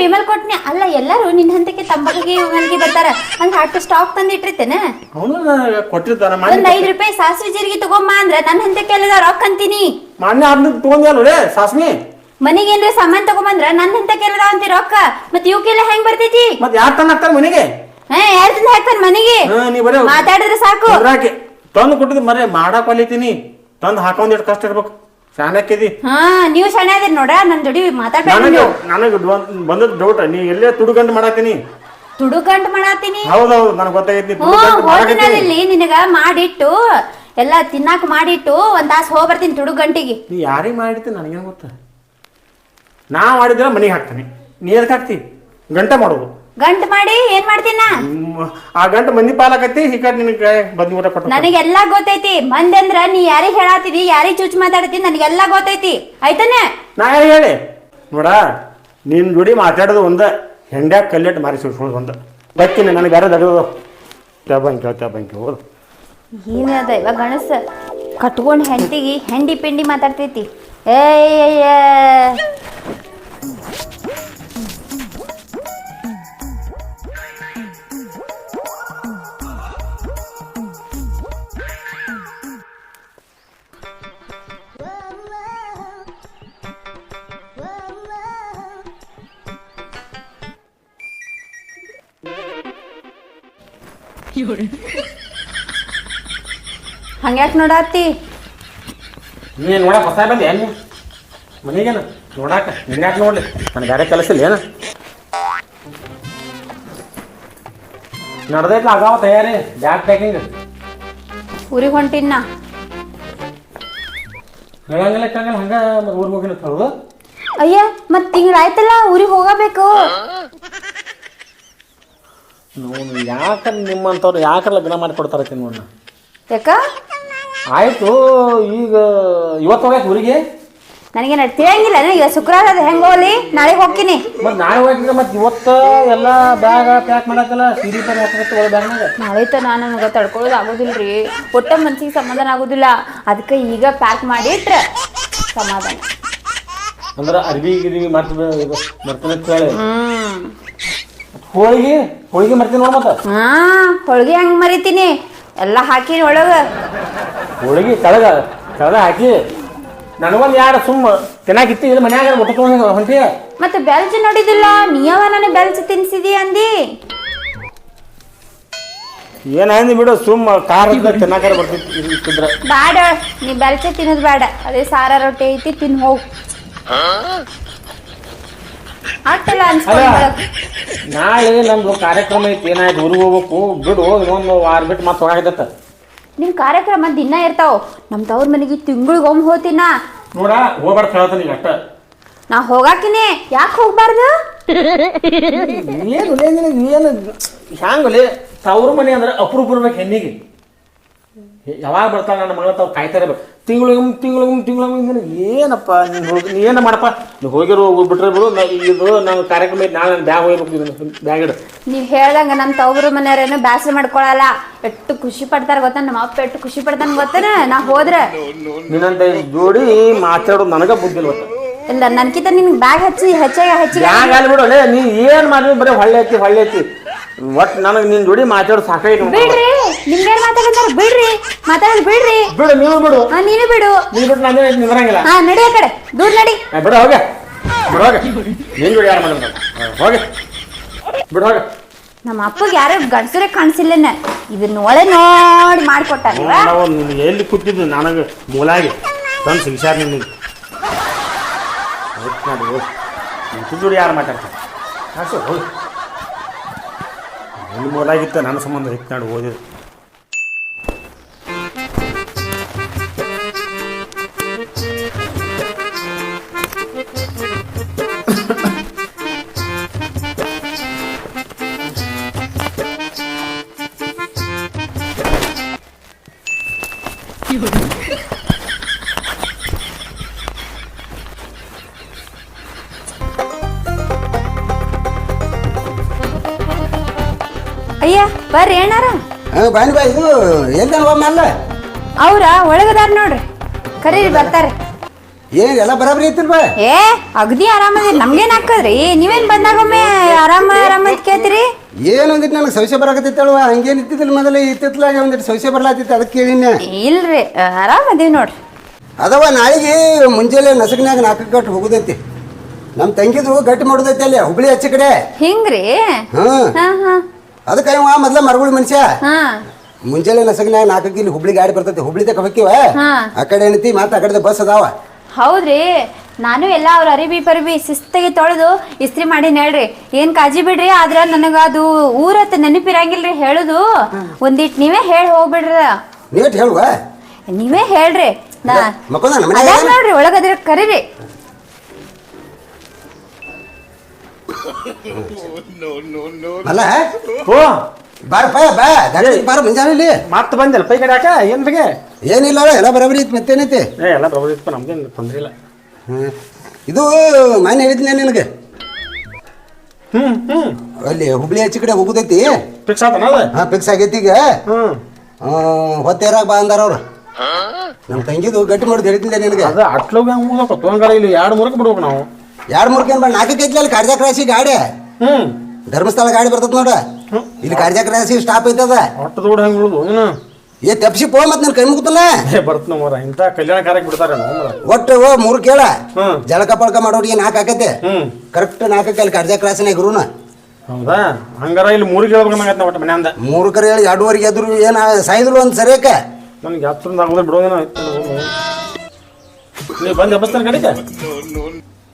ವಿಮಲ್ ಕೊಟ್ನಿ. ಅಲ್ಲ ಎಲ್ಲರೂ ನಿನ್ ಹಂತಕ್ಕೆ ತಂಬಾಕಿಗೆ ವಿಮಲ್ಗೆ ಬರ್ತಾರ. ಹಂಗ ಅಷ್ಟು ಸ್ಟಾಕ್ ತಂದಿಟ್ಟಿರ್ತೇನೆ. ಅವನು ಕೊಟ್ಟಿದ್ದಾನ ಒಂದ್ ಐದ್ ರೂಪಾಯಿ ಸಾಸಿವೆ ಜೀರಿಗೆ ತಗೊಂಬ ಅಂದ್ರ ನನ್ ಹಂತಕ್ಕೆ ಎಲ್ಲ ರೊಕ್ಕ ಅಂತೀನಿ. ಮಾನ್ಯ ಅದನ್ನ ತಗೊಂಡ್ಯಾನ ರೇ ಸಾಸ್ಮಿ ಮನೆಗೆ ಏನ್ರ ಸಾಮಾನ್ ತಗೊಂಬಂದ್ರ ನನ್ ಹಂತಕ್ಕೆ ಎಲ್ಲ ಅಂತಿ ರೊಕ್ಕ ಮತ್ ಇವಕ್ಕೆಲ್ಲ ಹೆಂಗ್ ಬರ್ತೈತಿ? ಮತ್ ಯಾರ್ ತಂದ ಹಾಕ್ತಾರ ಮನೆಗೆ? ಹಾ ಎರಡ್ ದಿನ ಹಾಕ್ತಾರ ಮನೆಗೆ? ಮಾತಾಡಿದ್ರೆ ಸಾಕು. ತಂದು ಕೊಟ್ಟಿದ್ರೆ ಮರೆ ಮಾಡಕ್ ಹೊಲಿತೀನಿ ತಂದು ಕಷ್ಟ ಇರ್ಬೇಕು. ಶಾನಕ್ಕಿದಿ ಹಾ ನೀವು ಸಣ್ಣ ಅದಿರಿ ನೋಡ ನನ್ ಜೋಡಿ ಮಾತಾಡ್ಬೇಡ ನನಗೆ ನೀವು. ನನಗೆ ಬಂದದ್ ಡೌಟ್ ನೀ ಎಲ್ಲೇ ತುಡುಗಂಡು ಮಾಡಾತೀನಿ? ತುಡುಗಂಟ್ ಮಾಡಾತೀನಿ? ಹೌದೌದು ನನಗೆ ಗೊತ್ತಾಗೈತಿ ಹ್ಞೂ ತುಡುಗಂಡು ಮಾಡಾಕತ್ತೀನಿ ಹೋಟೆಲಲ್ಲಿ ನಿನಗ ಮಾಡಿಟ್ಟು ಎಲ್ಲ ತಿನ್ನಾಕ ಮಾಡಿಟ್ಟು ಒಂದ್ ತಾಸ್ ಹೋಗ್ಬರ್ತೀನಿ ಬರ್ತೀನಿ ಗಂಟಿಗೆ ನೀ ಯಾರಿಗೆ ಮಾಡಿರ್ತೀನಿ ನನಗೇನು ಗೊತ್ತ? ನಾ ಮಾಡಿದ್ರೆ ಮನೆಗೆ ಹಾಕ್ತೀನಿ. ನೀ ಎದಕ್ಕೆ ಹಾಕ್ತಿ? ಗಂಟೆ ಮಾಡೋದು. ಗಂಟ್ ಮಾಡಿ ಏನ್ ಮಾಡ್ತೀನ? ಆ ಗಂಟು ಮಂದಿ ಪಾಲಾಕತ್ತಿ ಈ ಕಡೆ ನಿನಗೆ ಬಂದು ಊಟ ಕೊಟ್ಟು ನನಗೆಲ್ಲ ಗೊತ್ತೈತಿ. ಮಂದಿ ಅಂದ್ರ ನೀ ಯಾರಿಗೆ ಹೇಳಾತಿದಿ ಯಾರಿಗೆ ಚುಚ್ ಮಾತಾಡ್ತಿ ನನಗೆಲ್ಲ ಗೊತ್ತೈತಿ. ಆಯ್ತಾನೆ? ನಾ ಯಾರು ಹೇಳಿ. ನೋಡ ನಿನ್ ಜೋಡಿ ಮಾತಾಡೋದು ಒಂದ ಹೆಂಡ್ಯಾಗ ಕಲ್ಲೆಟ್ ಮಾರಿ ಸುಳ್ಸೋದು ಒಂದ. ಬರ್ತೀನಿ ನನಗೆ ಬೇರೆ ದಗದು ಟ್ಯಾಬಂಕಿ ಟ್ಯಾಬಂಕಿ ಹೋದು ಏನದ ಇವಾಗ ಗಣಸ? ಕಟ್ಕೊಂಡು ಹೆಂಡತಿಗೆ ಹೆಂಡಿ ಪಿಂಡಿ ಮಾತಾಡ್ತೈತಿ. ಏಯ್ಯ ಹಂಗ್ಯಾಕ್ ನೋಡಾತಿ ನೀ ನೋಡಕ್ಕೆ ಹೊಸ ಬಂದೆ ಏನು ಮನೆಗೇನು ನೋಡಾಕ ನಿನ್ಯಾಕೆ ನೋಡ್ಲಿ? ನನಗೆ ಬೇರೆ ಕೆಲಸ ಇಲ್ಲ ಏನು? ನಡ್ದೈತ್ಲ ಆಗಾವ ತಯಾರಿ ಬ್ಯಾಗ್ ಪ್ಯಾಕಿಂಗ್. ಊರಿಗೆ ಹೊಂಟಿನ ಹೇಳಂಗಿಲ್ಲ ಕೇಳಂಗಿಲ್ಲ ಹಂಗ ಮತ್ತೆ ಊರಿಗೆ ಹೋಗಿಲ್ಲ ಹೌದು? ಅಯ್ಯ ಮತ್ ತಿಂಗಳಾಯ್ತಲ್ಲ ಊರಿಗೆ ಹೋಗಬೇಕು. ನೋಡು ಯಾಕೆ ನಿಮ್ಮಂಥವ್ರು ಯಾಕೆ ಲಗ್ನ ಮಾಡಿ ಕೊಡ್ತಾರತ್ತಿ ನೋಡ ಯಾಕ? ಆಯ್ತು ಈಗ ಇವತ್ತು ಹೋಗ್ಯಾಕೆ ಊರಿಗೆ? ನನಗೆ ತಿಳಿಯಂಗಿಲ್ಲ ಈಗ ಶುಕ್ರವಾರ ಅದು ಹೆಂಗ್ ಹೋಗ್ಲಿ? ನಾಳೆಗೆ ಹೋಗ್ತೀನಿ. ಮತ್ತೆ ನಾಳೆ ಹೋಗಿದ್ರೆ ಮತ್ತೆ ಇವತ್ತು ಎಲ್ಲ ಬ್ಯಾಗ್ ಪ್ಯಾಕ್ ಮಾಡಕ್ಕಲ್ಲ ಸೀರೆ ಪೇರ್ ಹಾಕಬೇಕು ಒಳ ಬ್ಯಾಗ್ನಾಗ ನಾಳೆ ತ ನಾನು ನನಗೆ ತಡ್ಕೊಳ್ಳೋದು ರೀ ಒಟ್ಟ ಮನ್ಸಿಗೆ ಸಮಾಧಾನ ಆಗೋದಿಲ್ಲ. ಅದಕ್ಕೆ ಈಗ ಪ್ಯಾಕ್ ಮಾಡಿ ಇಟ್ರೆ ಸಮಾಧಾನ. ಅಂದ್ರೆ ಅರ್ಬಿ ಗಿರ್ಬಿ ಮಾಡ್ತದ ಇದು ಮರ್ತನ ಹ್ಮ್. ಹೋಳಿಗೆ? ಹೋಳಿಗೆ ಮರ್ತೀನಿ ನೋಡ್ ಮತ್ತೆ. ಹಾ ಹೋಳಿಗೆ ಹಂಗ್ ಮರಿತೀನಿ? ಎಲ್ಲ ಹಾಕಿನಿ ಒಳಗ. ಹೋಳಿಗೆ ಕೆಳಗ ಕೆಳಗ ಹಾಕಿ. ನನಗೊಂದು ಯಾರು ಸುಮ್ಮ ತಿನ್ನಾಕಿತ್ತು ಇಲ್ಲಿ ಮನ್ಯಾಗ ಮುಟ್ಕೊಂಡು ಹೊಂಟಿ? ಮತ್ತೆ ಬೆಲ್ಚ್ ನೋಡಿದಿಲ್ಲ ನೀಯವ ನನಗೆ ಬೆಲ್ಚ್ ತಿನ್ಸಿದಿ ಅಂದಿ? ಏನಂದಿ ಬಿಡು ಸುಮ್ಮ ಖಾರ ತಿನ್ನಾಕಾರ ಬರ್ತಿದ್ರ ಬೇಡ ನೀ ಬೆಲ್ಚೆ ತಿನ್ನೋದು ಬೇಡ ಅದೇ ಸಾರ ರೊಟ್ಟಿ ಐತಿ ತಿನ್ ಹೋಗ್. ಅಟ್ಟಲ್ಲ ನಾಳೆ ನಮ್ದು ಕಾರ್ಯಕ್ರಮ ಐತಿ ಏನಾಯ್ತು ಊರಿಗೆ ಹೋಗ್ಬೇಕು. ಬಿಡು ಇನ್ನೊಂದು ವಾರ ಬಿಟ್ಟು ಮತ್ತೆ ಹೋಗಾಕತ್ತ ನಿಮ್ ಕಾರ್ಯಕ್ರಮ ದಿನ ಇರ್ತಾವ. ನಮ್ ತವ್ರ ಮನೆಗೆ ತಿಂಗಳಿಗೊಮ್ಮೆ ಹೋತಿನ ನೋಡ ಹೋಗ್ಬಾರ್ದು ಹೇಳ್ತಾನೆ ಈಗ ಅಷ್ಟ. ನಾ ಹೋಗಾಕಿನಿ. ಯಾಕೆ ಹೋಗ್ಬಾರ್ದು? ಏನು ಏನು ಹ್ಯಾಂಗಲೆ ತವ್ರ ಮನೆ ಅಂದ್ರೆ ಅಪರೂಪ ಹೆಣ್ಣಿಗೆ. ಯಾವಾಗ ಬರ್ತಾನೆ ನನ್ನ ಮಗಳ ತಾವು ಕಾಯ್ತಾ ಇರ್ಬೇಕು. ತಿಂಗಳಿಗೊಮ್ಮೆ ತಿಂಗಳಿಗೊಮ್ಮೆ ತಿಂಗಳಿಗೊಮ್ಮೆ ಏನಪ್ಪ ನೀನು ಹೋಗಿ ನೀ ಏನು ಮಾಡಪ್ಪ? ನೀವು ಹೋಗಿರೋ ಬಿಟ್ರೆ ಬಿಡು ಇದು ನಾನು ಕಾರ್ಯಕ್ರಮ ನಾಳೆ ನಾನು ಬ್ಯಾಗ್ ಹೋಗ್ಬೇಕು ಬ್ಯಾಗ್ ಇಡು. ನೀವು ಹೇಳ್ದಂಗೆ ನಮ್ಮ ತವರು ಮನೆಯವ್ರೇನು ಬ್ಯಾಸರ ಮಾಡ್ಕೊಳಲ್ಲ. ಎಷ್ಟು ಖುಷಿ ಪಡ್ತಾರ ಗೊತ್ತಾ? ನಮ್ಮ ಅಪ್ಪ ಎಷ್ಟು ಖುಷಿ ಪಡ್ತಾನೆ ಗೊತ್ತೇನೆ? ನಾ ಹೋದ್ರೆ. ನಿನ್ನಂತ ಜೋಡಿ ಮಾತಾಡೋದು ನನಗ ಬುದ್ಧಿ ಇಲ್ಲ ಒಟ್ಟು ಇಲ್ಲ ನನ್ಕಿಂತ ನಿನ್ಗೆ ಬ್ಯಾಗ್ ಹಚ್ಚಿ ಹೆಚ್ಚಾಗ ಹಚ್ಚಿ ಬ್ಯಾಗ್ ಅಲ್ಲಿ ಬಿಡು ನೀ ಏನು ಮಾಡಿದ್ರು ಬರೀ ಹೊಳ್ಳೆ ಐತಿ ಹೊಳ್ಳೆ ಐತಿ ಒಟ್ಟು ನನಗೆ ನಿನ್ನ ಜೋಡಿ ಮಾತಾಡೋ ಸಾಕಾಯ್ತು ಬಿಡ್ರಿ ನಿಮ್ಗೇನ್ ಮಾತಾಡ್ತಾರ ಬಿಡ್ರಿ ಮಾತಾಡೋದು ಬಿಡ್ರಿ. ಬಿಡು ನೀವು ಬಿಡು. ಹಾ ನೀನು ಬಿಡು. ನೀನು ಬಿಟ್ಟು ನಾನು ನಿಂದ್ರಂಗಿಲ್ಲ. ಹಾ ನಡಿ ಆ ಕಡೆ. ದೂರ ನಡಿ. ಏ, ಬಿಡು ಹೋಗೆ. ಬಿಡು ಹೋಗೆ. ನೀನು ಬಿಡು ಯಾರು ಮಾಡಿದ್ರು ಹೋಗೆ. ಬಿಡು ಹೋಗೆ. ನಮ್ಮ ಅಪ್ಪಗೆ ಯಾರು ಗಂಡಸರೇ ಕಾಣಿಸಿಲ್ಲನ? ಇದನ್ನ ಒಳೆ ನೋಡಿ ಮಾಡ್ಕೊಟ್ಟಾರ. ನಾವು ನಿನಗೆ ಎಲ್ಲಿ ಕೂತಿದ್ದು ನನಗೆ ಮೂಲಾಗಿ. ತಂದು ನೋಡಿ ಹೋಗಿ. ನಿಂತು ಜೋಡಿ ಯಾರು ಮಾತಾಡ್ತಾರೆ? ಹಾಸು ಹೋಗಿ. ಎಲ್ಲಿ ಮೂಲಾಗಿತ್ತು ನನ್ನ ಸಂಬಂಧ ಇತ್ತು ನಾಡು ಬರ್ರಿ ಏನಾರ ಬಾನಿ ಬಾ ಇದು ಎಲ್ಲಿ ಒಮ್ಮಲ್ಲ ಅವ್ರ ಒಳಗದಾರ ನೋಡ್ರಿ. ಕರೀರಿ ಬರ್ತಾರೆ. ಏನು ಎಲ್ಲ ಬರಾಬರಿ ಐತಿಲ್ ಬಾ? ಏ ಅಗದಿ ಆರಾಮದಿರಿ ನಮ್ಗೇನ್ ಹಾಕದ್ರಿ? ನೀವೇನ್ ಬಂದಾಗೊಮ್ಮೆ ಆರಾಮ ಆರಾಮ ಅಂತ ಕೇಳ್ತೀರಿ? ಏನು ಒಂದಿಟ್ಟು ನನಗೆ ಸೌಸೆ ಬರಾಕತ್ತೈತಲ್ವ ಹಂಗೇನು ಇತ್ತಿದ್ದಿಲ್ಲ ಮೊದಲು ಇತ್ತಿತ್ತಲಾಗ ಒಂದಿಟ್ಟು ಸೌಸೆ ಬರ್ಲಾತಿತ್ತು ಅದಕ್ಕೆ ಕೇಳಿನ ಇಲ್ರಿ. ಆರಾಮದೀವಿ ನೋಡ್ರಿ. ಅದವ ನಾಳೆಗೆ ಮುಂಜಾನೆ ನಸಕ್ನಾಗ ನಾಲ್ಕು ಗಂಟೆ ಹೋಗುದೈತಿ. ನಮ್ಮ ತಂಗಿದು ಗಟ್ಟಿ ಮಾಡೋದೈತಿ ಅಲ್ಲಿ ಹುಬ್ಳಿ ಹಚ್ಚ ಕಡೆ. ಹಿಂಗ್ರಿ? ಹಾ ಹಾ. ಅದಕ್ಕೆ ಇವ ಮೊದ್ಲ ಮರಗುಳಿ ಮನುಷ್ಯ. ಹಾ. ಮುಂಜಾನೆ ನಸಗಿನಾಗ ನಾಲ್ಕಕ್ಕೆ ಇಲ್ಲಿ ಹುಬ್ಳಿ ಗಾಡಿ ಬರ್ತೈತಿ ಹುಬ್ಳಿ ತಕ ಹೋಕ್ಕಿವ. ಆ ಕಡೆ ಏನೈತಿ ಮತ್ತೆ ಆ ಕಡೆ ಬಸ್ ಅದಾವ. ಹೌದ್ರಿ ನಾನು ಎಲ್ಲ ಅವ್ರ ಅರಿಬಿ ಪರಿಬಿ ಶಿಸ್ತಾಗಿ ತೊಳೆದು ಇಸ್ತ್ರಿ ಮಾಡಿ ಹೇಳ್ರಿ. ಏನ್ ಕಾಜಿ ಬಿಡ್ರಿ ಆದ್ರ ನನಗ ಅದು ಊರತ್ತ ನೆನಪಿರಂಗಿಲ್ರಿ ಹೇಳುದು. ಒಂದಿಟ್ ನೀವೇ ಹೇಳಿ ಹೋಗ್ಬಿಡ್ರ. ನೀಟ್ ಹೇಳುವ? ನೀವೇ ಹೇಳ್ರಿ. ನಾ ಮಕ್ಕೊಂದಾನ ಮನ್ಯಾಗ ಅದಾರ್ ನೋಡ್ರಿ ಒಳಗದ್ರ ಕರೀರಿ. ಅಲ್ಲ ಓ ಬಾರಪ್ಪ ಬಾ ಗಾಡಿ ಬಾರ ಮುಂಜಾನೆ ಇಲ್ಲಿ? ಮತ್ತೆ ಬಂದಿಲ್ಲ ಪೈ ಕಡೆ ಯಾಕ ಏನ್ ಬಗ್ಗೆ? ಏನಿಲ್ಲ ಅಲ್ಲ, ಎಲ್ಲ ಬರಬರಿ ಐತಿ ಮತ್ತೇನೈತಿ? ಏ ಎಲ್ಲ ಬರೋಬರಿ ಇತ್ತು ನಮ್ಗೇನು ತೊಂದ್ರೆ ಇಲ್ಲ. ಹ್ಮ್. ಇದು ಮನೆ ಹೇಳಿದ್ನೆ ನಿನಗೆ. ಹ್ಞೂ ಹ್ಞೂ ಅಲ್ಲಿ ಹುಬ್ಳಿ ಆಚೆ ಕಡೆ ಹೋಗುದೈತಿ. ಫಿಕ್ಸ್ ಆತನ ಅದು? ಹಾ ಫಿಕ್ಸ್ ಆಗೈತಿ ಈಗ. ಹ್ಞೂ ಹೊತ್ತೇರಾಗ ಬಾ ಅಂದಾರ ಅವ್ರು. ನಮ್ಮ ತಂಗಿದು ಗಟ್ಟಿ ಮಾಡೋದು ಹೇಳಿದ್ದೆ ನಿನಗೆ. ಅದು ಅಟ್ಲೋಗ ಹಂಗೆ ಮುಗ್ದಪ್ಪ ತೊಗೊಂಗಾರ ಇಲ್ಲಿ ಎರಡು ಮೂರಕ್ಕೆ ಬಿಡ್ಬೇಕು ನಾವು. ಎರಡು ಮೂರು ಕೇನ್ ನಾಲ್ಕು ನಾಲ್ಕಕ್ಕೆ ಐತ್ಲಿ ಅಲ್ಲಿ ಕಾರ್ಜಾಕ್ ರಾಶಿ ಗಾಡಿ. ಹ್ಮ್. ಧರ್ಮಸ್ಥಳ ಗಾಡಿ ಬರ್ತದ ನೋಡ. ಇಲ್ಲಿ ಕಾರ್ಜಾಕ್ ರಾಶಿ ಸ್ಟಾಪ್ ಐತದ. ಒಟ್ಟು ದೊಡ್ಡ ಹೆಂಗೆ ಬಿಡುದು ನೀನು ಏ ತಪ್ಸಿ ಪೋ ಮತ್ತೆ ನನ್ನ ಕೈ ಮುಗ್ತಲ್ಲ. ಏ ಬರ್ತ ನಮ್ಮರ ಇಂಥ ಕಲ್ಯಾಣ ಕಾರ್ಯಕ್ಕೆ ಬಿಡ್ತಾರೆ ಒಟ್ಟು ಓ ಮೂರು ಕೇಳ. ಹ್ಮ್. ಜಳಕ ಪಳಕ ಮಾಡೋರಿಗೆ ನಾಲ್ಕು ಆಕೈತೆ. ಹ್ಞೂ ಕರೆಕ್ಟ್ ನಾಲ್ಕಕ್ಕೆ ಅಲ್ಲಿ ಕಾರ್ಜಾಕ್ ರಾಶಿನ ಗುರುನ ಹೌದಾ? ಹಂಗಾರ ಇಲ್ಲಿ ಮೂರಿಗೆ ಹೇಳ್ಬೇಕಂತ ಒಟ್ಟು ಮನೆಯಿಂದ ಮೂರು ಕರೆ ಹೇಳಿ ಎರಡೂವರೆಗೆ ಎದ್ರು ಏನ ಸಾಯಿದ್ರು ಒಂದು ಸರಿಯಕ ನನಗೆ ಹತ್ತರಿಂದ ಆಗೋದ್ರೆ ಬಿಡೋದೇನೋ ಆಯ್ತು ನೀವು ಬಂದು ಎಬ್ಬಸ್ತಾನೆ ಕಡೆಗೆ?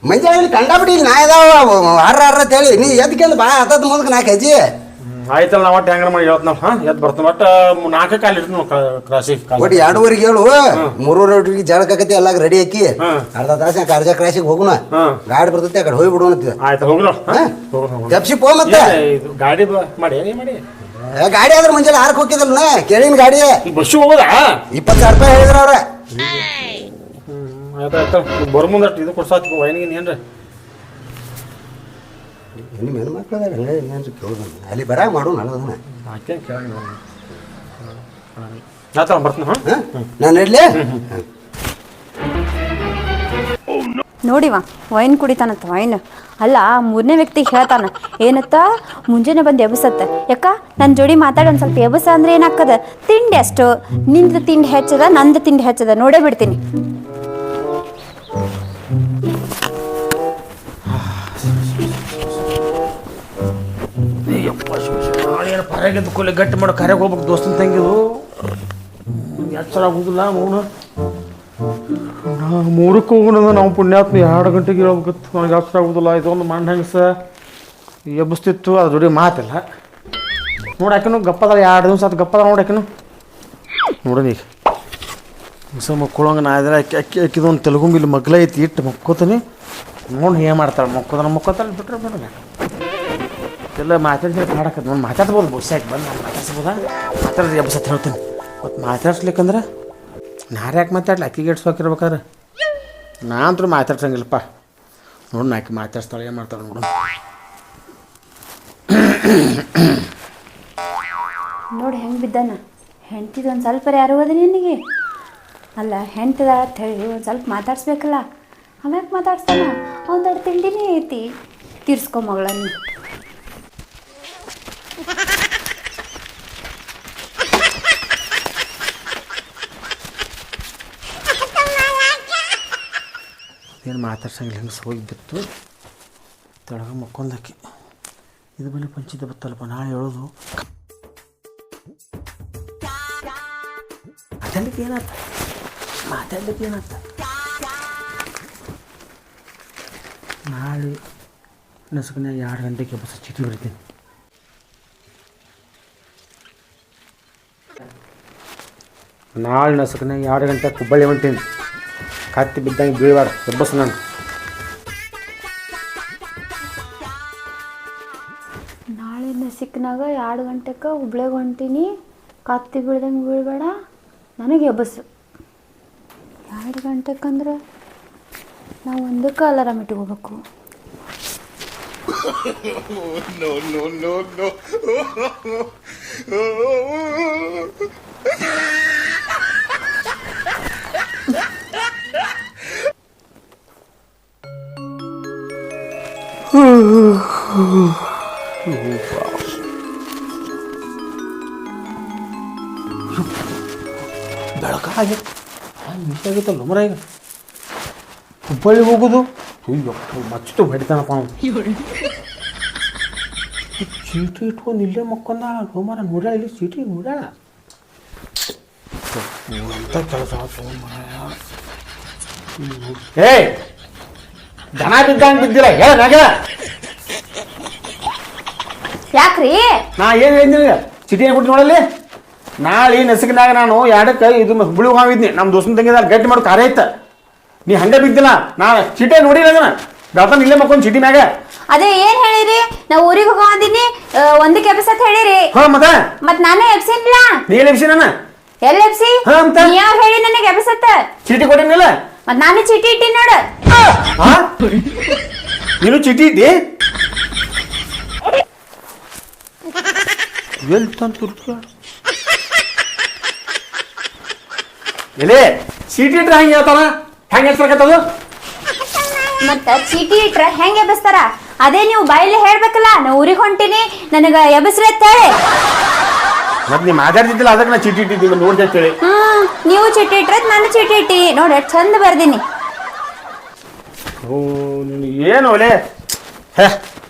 ಮಂಜಾನೆ ಕಂಡಾಬಿಡಿ ಇಲ್ಲಿ ನಾ ಇದಾವ ಆರ ಆರ ಅಂತೇಳಿ ನೀ ಎದ್ಕೆಂದು ಬಾ ಹತ್ತದ ಮುಂದಕ್ಕೆ ನಾಲ್ಕು ಹೆಜ್ಜೆ ಆಯ್ತಲ್ಲ ನಾವು ಒಟ್ಟು ಹೆಂಗ್ ಮಾಡಿ ಹೇಳ್ತ ನಾವು ಹಾಂ? ಎದ್ದು ಬರ್ತಾನೆ ಒಟ್ಟು ನಾಲ್ಕು ಕಾಲು ಇಡ್ತೀನಿ ನಾವು ಕ್ರಾಸಿ ಕಾಲು. ಒಟ್ಟು ಎರಡೂವರೆಗೆ ಹೇಳು. ಮೂರುವರೆ ಹುಡುಗಿ ಜಳಕತಿ ಎಲ್ಲ ರೆಡಿ ಹಾಕಿ. ಅರ್ಧ ತಾಸ ಅರ್ಧ ಕ್ರಾಸಿಗೆ ಹೋಗುಣ. ಗಾಡಿ ಬರ್ತೈತಿ ಆ ಕಡೆ ಹೋಗಿ ಬಿಡೋಣ ಆಯ್ತು ಹೋಗ್ಲೋ ತಪ್ಸಿ ಪೋ ಮತ್ತೆ. ಇದು ಗಾಡಿ ಮಾಡಿ ಏನೇ ಮಾಡಿ. ಗಾಡಿ ಆದ್ರೆ ಮುಂಜಾನೆ ಆರ್ಕ್ ಹೋಗಿದ್ರಲ್ಲ ಕೇಳಿನ ಗಾಡಿ. ಬಸ್ಸು ಹೋಗೋದಾ? ಇಪ್ಪತ್ತು ಸಾವಿರ ರೂಪಾಯಿ ಹೇಳಿದ್ರ ಅವ್ರ. ಆಯ್ತು ಆಯ್ತು ಬರೋ ಮುಂದೆ ಅಷ್ಟು ಇದು ಕೊಡ್ಸಾತಿ ವೈನಿಗೆ ಏನ್ರಿ? ನಿಮ್ಮ ಹೆಣ್ಮಕ್ಳು ಅದಾರ ಹಂಗೆ ಏನ್ರಿ ಕೇಳೋದು ಅಲ್ಲಿ ಬರಾಗ ಬರ್ತೀನಿ ಹಾಂ? ನಾನು ಇಡ್ಲಿ ನೋಡಿವ ವೈನ್ ಕುಡಿತಾನಂತ ವೈನ್. ಅಲ್ಲ ಮೂರನೇ ವ್ಯಕ್ತಿ ಹೇಳ್ತಾನ ಏನತ್ತ? ಮುಂಜಾನೆ ಬಂದು ಎಬಸತ್ತ. ಯಾಕ? ನನ್ನ ಜೋಡಿ ಮಾತಾಡೋ ಒಂದು ಸ್ವಲ್ಪ ಎಬಸ ಅಂದ್ರೆ ಏನಾಗ್ತದ? ತಿಂಡಿ ಅಷ್ಟು. ನಿಂದು ತಿಂಡಿ ಹೆಚ್ಚದ ನಂದು ತಿಂಡಿ ಹೆಚ್ಚದ ನೋಡೇ ಬಿಡ್ತೀನಿ. ಏನು ಕೂಲಿ ಗಟ್ಟಿ ಮಾಡೋ ಕಾರ್ಯಕ್ಕೆ ಹೋಗ್ಬೇಕು ದೋಸ್ತನ ತಂಗಿದು. ಎಚ್ಚರ ಆಗುದಿಲ್ಲ ಮೌನ? ಮೂರಕ್ಕೆ ಹೋಗೋಣ ನಾವು ಪುಣ್ಯಾತ್ಮ ಎರಡು ಗಂಟೆಗೆ ಹೇಳ್ಬೇಕಿತ್ತು ನನಗೆ ಎಚ್ಚರ ಆಗುದಿಲ್ಲ ಇದೊಂದು ಮಣ್ಣು ಹೆಂಗಸ ಎಬ್ಬಿಸ್ತಿತ್ತು, ಅದ್ರ ಜೋಡಿ ಮಾತಿಲ್ಲ. ನೋಡಾಕಿನು ಗಪ್ಪದ ಎರಡು ದಿವಸ ಅದು ಗಪ್ಪದ ನೋಡಾಕಿನು ನೋಡೋಣ ಈಗ ಹೊಸ ಮಕ್ಕೊಳಂಗೆ ನಾ ಇದ್ರೆ ಅಕ್ಕಿ ಅಕ್ಕಿ ಅಕ್ಕಿದೊಂದು ತೆಲುಗು ಮಿಲ್ ಮಗ್ಲ ಐತಿ ಇಟ್ಟು ಮಕ್ಕೋತೀನಿ. ನೋಡಿ ಏನು ಮಾಡ್ತಾಳೆ, ಮಕ್ಕೋದನ ಮಕ್ಕೋತಾಳೆ ಬಿಟ್ರೆ ಬೇಡ ಎಲ್ಲ ಮಾತಾಡಿದ್ರೆ ಮಾಡಕ್ಕೆ ನಾನು ಮಾತಾಡ್ಬೋದು ಬಹುಶಃ ಬಂದು ನಾನು ಮಾತಾಡ್ಸ್ಬೋದಾ? ಮಾತಾಡಿದ್ರೆ ಎಬ್ಬಸತ್ ಹೇಳ್ತೀನಿ. ಮತ್ತು ಮಾತಾಡ್ಸ್ಲಿಕ್ಕಂದ್ರೆ ನಾರು ಯಾಕೆ ಮಾತಾಡ್ಲಿ? ಅಕ್ಕಿಗೆ ಇಡ್ಸ್ಬೇಕಿರ್ಬೇಕಾದ್ರೆ ನಾ ಅಂತೂ ಮಾತಾಡ್ಸಂಗಿಲ್ಲಪ್ಪ. ನೋಡಿ ನಾಕಿ ಮಾತಾಡ್ಸ್ತಾಳೆ, ಏನು ಮಾಡ್ತಾಳೆ ನೋಡು. ನೋಡಿ ಹೆಂಗೆ ಬಿದ್ದಾನ? ಹೆಂಡ್ತಿದು ಒಂದು ಸ್ವಲ್ಪ ಯಾರು ಹೋದ ನಿನಗೆ? ಅಲ್ಲ, ಹೆಂಡ್ತಿದ ಅಂತ ಹೇಳಿ ಒಂದು ಸ್ವಲ್ಪ ಮಾತಾಡ್ಸ್ಬೇಕಲ್ಲ. ಅವ್ಯಾಕೆ ಮಾತಾಡ್ಸ್ತಾನ? ಒಂದೆರಡು ತಿಂಡಿನೇ ಐತಿ. ತೀರ್ಸ್ಕೊ ಮಗಳ ಏನು ಮಾತಾಡ್ಸಂಗಿಲ್ಲ ಹೆಂಗೆ ಹೋಗಿ ಬಿತ್ತು. ತೆಳಗ ಮಕ್ಕೊಂದಾಕಿ ಇದು ಬಲ್ಲಿ ಪಂಚಿದ ಬತ್ತಲ್ಲಪ್ಪ, ನಾಳೆ ಹೇಳೋದು. ಮಾತಾಡ್ಲಿಕ್ಕೆ ಏನಾಯ್ತ ಮಾತಾಡ್ಲಿಕ್ಕೆ ಏನಾಯ್ತ ನಾಳೆ ನಸುಕನ್ಯಾಗ ಎರಡು ಗಂಟೆಗೆ ಬಸ್ ಚೀಟಿ ಬರ್ತೀನಿ ನಾಳೆ ನಸುಕನ್ಯಾಗ ಎರಡು ಗಂಟೆ ಹುಬ್ಬಳ್ಳಿ ಹೊಂಟೀನಿ. ಕತ್ತಿ ಬಿದ್ದಂಗೆ ಬೀಳಬಾರ್ದು ಎಬ್ಬಸ್ ನಾನು ನಾಳೆ ನಸಿಕ್ನಾಗ ಎರಡು ಗಂಟೆಗೆ ಹುಬ್ಳಿಗೆ ಹೊಂಟೀನಿ ಕತ್ತಿ ಬೀಳ್ದಂಗೆ ಬೀಳ್ಬೇಡ ನನಗೆ ಎಬ್ಬಸ್ ಎರಡು ಗಂಟೆಕಂದ್ರೆ ನಾವು ಒಂದಕ್ಕೆ ಅಲಾರಾಮ್ ಇಟ್ಕೋಬೇಕು. ಬೆಳಕಾಗಿ. ಮಿಸ್ಸಾಗಿತ್ತಲ್ಲ ಮರ ಈಗ ಹುಬ್ಬಳ್ಳಿ ಹೋಗೋದು? ಅಯ್ಯೋ ಮಚ್ಚು ಹೊಡಿತಾನಪ್ಪ ಅವನು. ಚೀಟಿ ಇಟ್ಕೊಂಡು ಇಲ್ಲೇ ಮಕ್ಕೊಂದ ಹೋಮರ ನೋಡ್ಯಾಳ ಇಲ್ಲಿ? ಚೀಟಿ ನೋಡ್ಯಾಳ? ಅಂತ ಕೆಲಸ ಏ ದನ ಬಿದ್ದಂಗೆ ಬಿದ್ದಿಲ್ಲ ಹೇಳ ನಾಗ ಯಾಕ್ರಿ? ನಾ ಏನು ಹೇಳಿದ್ದೀನಿ ಚಿಟಿ ಕೊಟ್ಟು ನೋಡಲ್ಲಿ? ನಾಳೆ ನಸಿಕಿನಾಗ ನಾನು ಎರಡಕ್ಕೆ ಇದು ಹುಬ್ಳಿ ಹೋಗಿದ್ನಿ. ನಮ್ಮ ದೋಸ್ತನ ತಂಗಿದ ಗಟ್ಟಿ ಮಾಡೋ ಕಾರ ಐತ ನೀ ಹಂಗೆ ಬಿದ್ದಿಲ್ಲ ನಾ ಚಿಟೆ ನೋಡಿಲ್ಲ ಅದನ್ನ. ಬೆಳ್ತಾನ ಇಲ್ಲೇ ಮಕ್ಕೊಂದು ಚಿಟಿ ಮ್ಯಾಗ. ಅದೇ ಏನ್ ಹೇಳಿರಿ? ನಾ ಊರಿಗೆ ಹೋಗೋ ಅಂದಿನಿ ಒಂದಕ್ಕೆ ಎಬ್ಸತ್ ಹೇಳಿರಿ. ಹಾ ಮತ್ತೆ? ಮತ್ ನಾನೇ ಎಬ್ಸಿನ್ಲ ನೀ ಎಲ್ಲಿ ಎಬ್ಸಿ ನನ್ನ? ಎಲ್ಲಿ ಎಬ್ಸಿ ಹಾ, ಅಂತ? ನೀ ಯಾರು ಹೇಳಿ ನನಗೆ ಎಬ್ಸತ್ತ ಚೀಟಿ ಕೊಟ್ಟಿನಿಲ್ಲ ಮತ್ ನಾನು ಚೀಟಿ ಇಟ್ಟಿ ನೋಡು. ಹಾ ನೀನು ಚೀಟಿ ಇದ್ದಿ? ಎಲ್ಲಿ ತಂತು ಎಲೆ ಚೀಟಿ ಇಟ್ರೆ ಹೆಂಗೆ ಹೇಳ್ತಾನ? ಹೆಂಗೆ ಹೇಳ್ತಾರಕತ್ತದು ಮತ್ತ ಚೀಟಿ ಇಟ್ರ ಹೆಂಗ್ ಎಬ್ಬಿಸ್ತಾರ ಅದೇ ನೀವು ಬಾಯಲ್ಲಿ ಹೇಳ್ಬೇಕಲ್ಲ ನಾ ಊರಿಗೆ ಹೊಂಟಿನಿ ನನಗ ಎಬ್ಬಿಸ್ರಿ ಅಂತ ಹೇಳಿ ಮತ್ತೆ ನೀ ಮಾತಾಡ್ತಿದ್ದಿಲ್ಲ ಅದಕ್ಕೆ ನಾ ಚೀಟಿ ಇಟ್ಟಿದ್ದೀನಿ ನೋಡ್ದೆ ಅಂತೇಳಿ. ಹ್ಮ್ ನೀವು ಚೀಟಿ ಇಟ್ರತ್ ನಾನು ಚೀಟಿ ಇಟ್ಟಿ. ನೋಡಿ ಎಷ್ಟು ಚಂದ ಬರ್ದೀನಿ. ಓ ನೀನು ಏನು ಒಲೆ? ಹೇ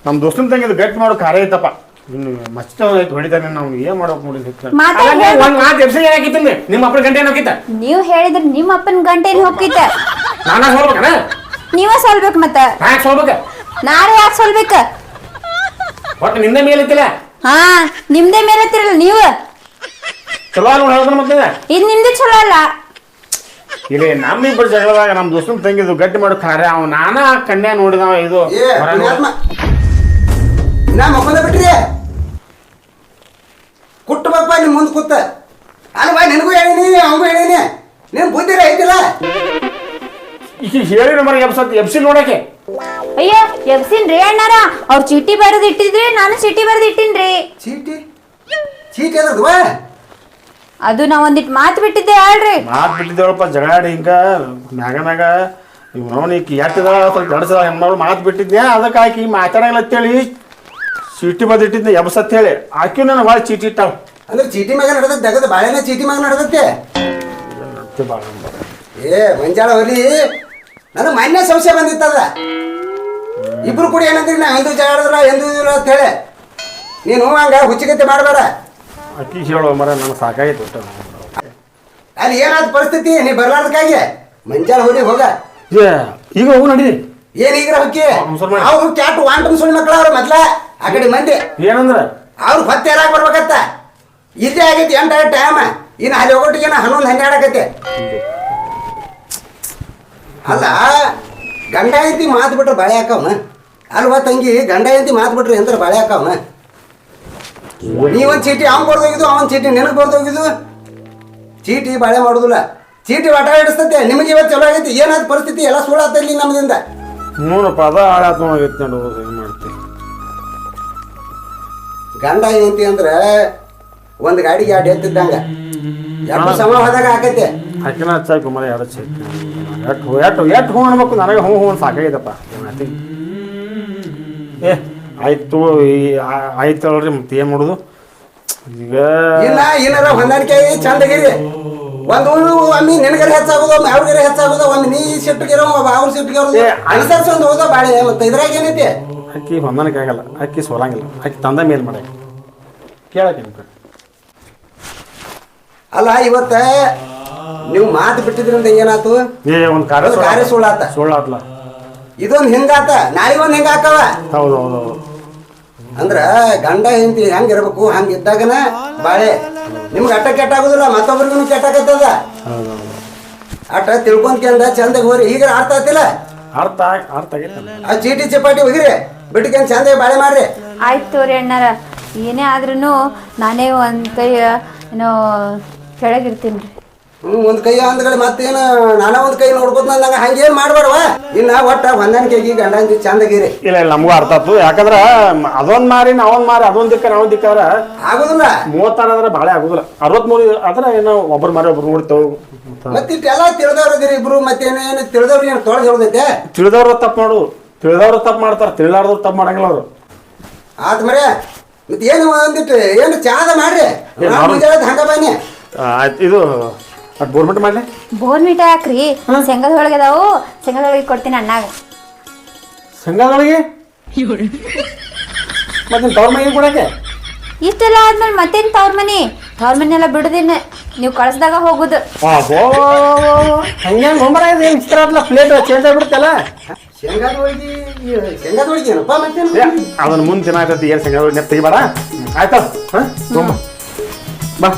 ನಮ್ಮ ದೋಸ್ತನ ತಂಗಿದು ಗಟ್ಟಿ ಮಾಡೋ ಕಾರ್ಯ ಐತಪ್ಪ. ಇನ್ನು ಮಸ್ತ್ ಐತೆ ಹೊಡಿತಾನೆ ನಾವು ಏನು ಮಾಡ್ಬೇಕು ನೋಡಿ ಮಾತಾಡ್. ಒಂದು ಮಾತು ಎಬ್ಸಿ ನಿಮ್ಮ ಅಪ್ಪನ ಗಂಟೆ ಏನಾಕಿತ್ತ ನೀವು ಹೇಳಿದ್ರೆ ನಿಮ್ಮ ಅಪ್ಪನ ಗಂಟೆಲಿ ಹೋಗಿತ್ತ ನಾನ ಹೋಗ್ಬೇಕನ ನೀವ ಸೋಲ್ಬೇಕು ಮತ್ತ. ಯಾಕೆ ಹೋಗ್ಬೇಕ ನಾಳೆ ಯಾಕೆ ಸೋಲ್ಬೇಕ? ಒಟ್ಟು ನಿಂದ ಮೇಲೆ ಐತಿಲ್ಲ ಹಾ ನಿಮ್ದೇ ಮೇಲೆ ಹತ್ತಿರಲ್ಲ ನೀವು? ಚಲೋ ನೋಡಿ ಹೇಳಿದ್ರೆ ಮತ್ತೆ? ಇದು ನಿಮ್ದು ಚಲೋ ಅಲ್ಲ. ಇಲ್ಲಿ ನಮ್ಮಿಬ್ಬರು ಜಗಳದಾಗ ನಮ್ಮ ದೋಸ್ತನ ತಂಗಿದು ಗಟ್ಟಿ ಮಾಡೋ ಕಾರ್ಯ ಅವ ನಾನಾ ಕನ್ಯಾ ನೋಡಿದವ ಇದು. ಏ ಹೊರ ಪುಣ್ಯಾತ್ಮ. ನಾ ಮಕ್ಕೊಂದ ಬಿಟ್ರಿ. ಕುಟ್ಟು ಬಪ್ಪ ನಿಮ್ ಮುಂದೆ ಕೂತ ಅಲ್ಲ ಬಾ ನಿನಗೂ ಹೇಳಿನಿ ಅವನಿಗೂ ಹೇಳಿನಿ. ನಿನ್ ಬುದ್ಧಿ ಐತಿಲ್ಲ? ಈಗ ಹೇಳಿ ನಮಗೆ ಎಬ್ಸತ್ ಎಬ್ಸಿ ನೋಡಕ್ಕೆ. ಅಯ್ಯ ಎಬ್ಸಿನ್ರಿ ಅಣ್ಣಾರ. ಅವ್ರ ಚೀಟಿ ಬರೆದು ಇಟ್ಟಿದ್ರಿ ನಾನು ಚೀಟಿ ಬರೆದು ಇಟ್ಟಿನ್ರಿ. ಚೀಟಿ? ಚೀಟಿ ಅದ್ರದ್ವ ಅದು ನಾ ಒಂದಿಟ್ ಮಾತು ಬಿಟ್ಟಿದ್ದೆ ಹೇಳ್ರಿ. ಮಾತು ಬಿಟ್ಟಿದ್ದೇಳಪ್ಪ ಜಗಳಾಡಿ ಹಿಂಗ ಮ್ಯಾಗ ಮ್ಯಾಗ ಇವನವನ್ ಈಕಿ ಎಟ್ಟಿದ ಸ್ವಲ್ಪ ಹೆಣ್ಮಗಳು ಮಾತು ಬಿಟ್ಟಿದ್ದೆ ಅದಕ್ಕೆ ಆಕಿ ಮಾತಾಡಂಗಿಲ್ಲ ಅಂತೇಳಿ ಚೀಟಿ ಬದಿಟ್ಟಿದ್ದೆ ಎಬ್ಸತ್ ಹೇಳಿ. ಆಕಿ ನಾನು ಭಾಳ ಚೀಟಿ ಇಟ್ಟಾವ ಅಂದ್ರೆ ಚೀಟಿ ಮ್ಯಾಗ ನಡೆದತ್ತೆ ದಗದ ಬಾಳೆನ ಚೀಟಿ ಮ್ಯಾಗ ನಡೆದತ್ತೆ ಏ ಮಂಜಾಳ ಹೊಲಿ ನನಗೆ ಮೊನ್ನೆ ಸಂಶಯ ಬಂದಿತ್ತದ ಇಬ್ರು ಕೂಡ ಏನಂದ್ರಿ ನಾ? ಹಿಂದೂ ಜಗಾಡಿದ್ರ ಹಿಂದೂ ಇಲ್ಲ ಅಂತ ಹೇಳಿ. ನೀನು ಹಂಗ ಹುಚ್ಚಿಗತ್ತೆ ಮಾಡಬೇಡ. ಆಕಿ ಹೇಳೋ ಮರ ನನಗೆ ಸಾಕಾಗಿತ್ತು ಒಟ್ಟು. ಅಲ್ಲಿ ಏನಾದ ಪರಿಸ್ಥಿತಿ? ನೀ ಬರ್ಲಾರ್ದಕ್ಕಾಗಿ ಮಂಜಾಳ ಹೋಗಿ ಹೋಗ. ಏ ಈಗ ಹೋಗು ನಡಿ. ಏನ್ ಈಗ ಹೊಕ್ಕಿ? ಅವ್ರು ಕ್ಯಾಟ್ ವಾಂಟಮ್ ಸುಳ್ಳು ಮಕ್ಳು ಅವ್ರು ಮೊದ್ಲ. ಆ ಕಡೆ ಮಂದಿ. ಏನಂದ್ರೆ? ಅವ್ರು ಹೊತ್ತೆ ಏರಾಗ ಬರ್ಬೇಕತ್ತ ಇದೇ ಆಗೈತಿ ಎಂಟ ಟೈಮ್ ಇನ್ನು ಅಲ್ಲಿ ಹೋಗೋಟಿಗೆ ಹನ್ನೊಂದು ಹನ್ನೆರಡು ಆಗೈತಿ ಅಲ್ಲ ಗಂಡ ಹೆಂಡತಿ ಮಾತು ಬಿಟ್ರೆ ಬಾಳೆ ಹಾಕವ್ನ? ಅಲ್ವಾ ತಂಗಿ? ಗಂಡ ಹೆಂಡತಿ ಮಾತು ಬಿಟ್ರೆ ಎಂದ್ರೆ ಬಾಳೆ ಹಾಕವ್ನ? ನೀವೊಂದು ಚೀಟಿ ಅವ್ನ್ ಬರ್ದೋಗಿದ್ದು ಅವನ್ ಚೀಟಿ ನಿನಗೆ ಬರ್ದೋಗಿದ್ದು ಚೀಟಿ ಬಾಳೆ ಮಾಡೋದಿಲ್ಲ. ಚೀಟಿ ಆಟ ಹಿಡಿಸ್ತತೆ ನಿಮಗೆ ಇವತ್ತು ಚಲೋ ಆಗೈತಿ ಏನಾದ ಪರಿಸ್ಥಿತಿ ಎಲ್ಲ ಸುಳ್ಳಾತ ಇಲ್ಲಿ ನಮ್ದಿಂದ ನೋಡಪ್ಪ ಅದ ಹಾಳಾತ್ ನೋಡಾಗೈತಿ ನೋಡು ಏನು ಮಾಡ್ತೀವಿ ಗಂಡ ಏನಂತಿ ಅಂದ್ರೆ ಒಂದು ಗಾಡಿಗೆ ಎರಡು ಎತ್ತಿದ್ದಂಗ. ಎರಡು ಸಮ ಹೋದಾಗ ಆಕೈತೆ. ಹಚ್ಚಾಕು ಮರ ಎರಡು ಚೀಟಿ ಎಟ್ಟು ಎಟ್ಟು ಎಟ್ಟು ಹೂ ಅನ್ಬೇಕು ನನಗೆ ಹೂ ಹೂ ಸಾಕಾಗಿದಪ್ಪ ಏ ಆಯ್ತು ಆಯ್ತು ಅಲ್ರಿ ಮತ್ತೆ ಏನು ಮಾಡೋದು? ಈಗ ಇಲ್ಲ ಏನಾರ ಹೊಂದಾಣಿಕೆ ಚಂದಗಿರಿ ಒಂದು ಒಮ್ಮೆ ನಿನಗರೆ ಹೆಚ್ಚಾಗೋದು ಒಮ್ಮೆ ಅವ್ರಿಗರೆ ಹೆಚ್ಚಾಗೋದು ಒಮ್ಮೆ ನೀ ಸಿಟ್ಟಿಗಿರೋ ಒಬ್ಬ ಅವ್ರ ಸಿಟ್ಟಿಗೆ ಅವ್ರು ಅನುಸರಿಸಿ ಒಂದು ಹೋದ ಬಾಳೆ ಮತ್ತೆ ಇದ್ರಾಗ ಏನೈತಿ? ಅಕ್ಕಿ ಹೊಂದಾಣಿಕೆ ಆಗಲ್ಲ ಅಕ್ಕಿ ಸೋಲಂಗಿಲ್ಲ. ಅಕ್ಕಿ ತಂದ ಮೇಲೆ ಮಾಡ. ಕೇಳಕ್ಕೆ ಅಲ್ಲ ಇವತ್ತ ನೀವು ಮಾತು ಬಿಟ್ಟಿದ್ರಿಂದ ಏನಾತು ಏ ಒಂದು ಕಾರ್ಯ ಒಂದು ಕಾರ್ಯ ಸುಳ್ಳಾತ. ಸುಳ್ಳಾತ್ಲ. ಇದೊಂದು ಹಿಂಗಾತ ನಾಳೆ ಒಂದು ಹಿಂಗಾಕವ ಹೌದು ಹೌದು ಹೌದು ಅಂದ್ರ ಗಂಡ ಹೆಂಡತಿ ಹೆಂಗೆ ಇರಬೇಕು ಹಂಗ ಇದ್ದಾಗನ ಬಾಳೆ. ನಿಮ್ಗೆ ಅಟ್ಟ ಕೆಟ್ಟ ಆಗುದಿಲ್ಲ ಮತ್ತೊಬ್ರಿಗೂ ಕೆಟ್ಟಾಗತ್ತದ ಅಟ್ಟ ಚಂದ ಚಂದಾಗ ಹೋರಿ ಈಗ ಅರ್ಥ ಆತಿಲ್ಲ ಅರ್ಥ ಆ ಚೀಟಿ ಚಪಾಟಿ ಹೋಗಿರಿ ಬಿಟ್ಕೇನ್ ಚಂದ ಬಾಳೆ ಮಾಡ್ರಿ. ಆಯ್ತು ತೋರಿ ಅಣ್ಣಾರ ಏನೇ ಆದ್ರೂ ನಾನೇ ಒಂದು ಕೈ ಏನೋ ಕೆಳಗಿರ್ತೀನಿ ರೀ. ಹ್ಮ್ ಒಂದ್ ಕೈ ಅಂದ್ಗಡೆ ಮತ್ತೇನು ನಾನ ಒಂದ್ ಕೈ ನೋಡ್ಕೊತ ನಂಗ ಹಂಗೇನ್ ಇಲ್ಲ ಇನ್ನ ಒಟ್ಟ ಹೊಂದಾಣಿಕೆಗಿ ಗಂಡ ಹೆಂಡ್ತಿ ಚಂದಗಿರಿ. ಇಲ್ಲ ಇಲ್ಲ ನಮಗೂ ಅರ್ಥ ಆತು. ಯಾಕಂದ್ರೆ ಅದೊಂದ್ ಮಾರಿ ನಾವೊಂದ್ ಮಾರಿ ಅದೊಂದ್ ದಿಕ್ಕ ನಾವೊಂದ್ ದಿಕ್ಕಾರ ಆಗುದಿಲ್ಲ. ಮೂವತ್ತಾರು ಭಾಳ ಆಗುದಿಲ್ಲ. ಅರವತ್ಮೂರು ಆದ್ರೆ ಏನೋ ಒಬ್ಬರು ಮಾರಿ ಒಬ್ರು ನೋಡ್ತೇವೆ. ಮತ್ತಿಟ್ಟೆಲ್ಲ ತಿಳಿದವ್ರ ತಿಳಿದವ್ರದಿರಿ ಇಬ್ರು ಮತ್ತೇನೇನು ತಿಳಿದವ್ರು ಏನು ತೊಳೆದು ಹೇಳ್ದೈತೆ? ತಿಳಿದವ್ರು ತಪ್ಪು ಮಾಡು. ತಿಳಿದವ್ರು ತಪ್ಪು ಮಾಡ್ತಾರೆ ತಿಳಿಲಾರ್ದವ್ರು ತಪ್ಪು ಮಾಡಂಗಿಲ್ಲ ಅವರು. ಆತ್ ಮರೆ ಮತ್ತೆ ಏನು ಒಂದಿಟ್ಟು ಏನು ಚಾದ ಮಾಡ್ರಿ? ಹಂಗ ಬನ್ನಿ. ಆಯ್ತು ಇದು ಅದು ಬೋರ್ಮೆಂಟ್ ಮಾಡಲಿ? ಬೋರ್ಮಿಟ ಹಾಕ್ರಿ. ಸೆಂಗದ ಒಳಗೆ ಅದಾವು. ಸೆಂಗದ ಒಳಗೆ ಕೊಡ್ತೀನಿ ಅಣ್ಣಾಗ. ಸಂಘದೊಳಗೆ ಮತ್ತೆ ತವ್ರ ಮನೆಗೆ ಕೊಡಕ್ಕೆ? ಇಷ್ಟೆಲ್ಲ ಆದ್ಮೇಲೆ ಮತ್ತೇನ್ ತವ್ರ ಮನಿ? ತವ್ರ ಮನೆ ಎಲ್ಲ ಬಿಡುದಿನ ನೀವು ಕಳ್ಸ್ದಾಗ ಹೋಗುದು. ಹಂಗೆ ಮುಂಬರ ಇದೆ? ಏನು ಚಿತ್ರ ಆದ್ಲ ಪ್ಲೇಟ್ ಚೇಂಜ್ ಆಗ್ಬಿಡ್ತಲ್ಲ? ಶೇಂಗಾದ ಹೋಳಿಗೆ ಶೇಂಗಾದ ಹೋಳಿಗೆ ಏನಪ್ಪ ಮತ್ತೆ ಅದನ್ನ ಮುಂದೆ ತಿನ್ನಾಕತ್ತಿ ಏನು ಸಂಗ ತೆಗಿಬೇಡ ಆಯ್ತು ಹಾಂ ಬಾ.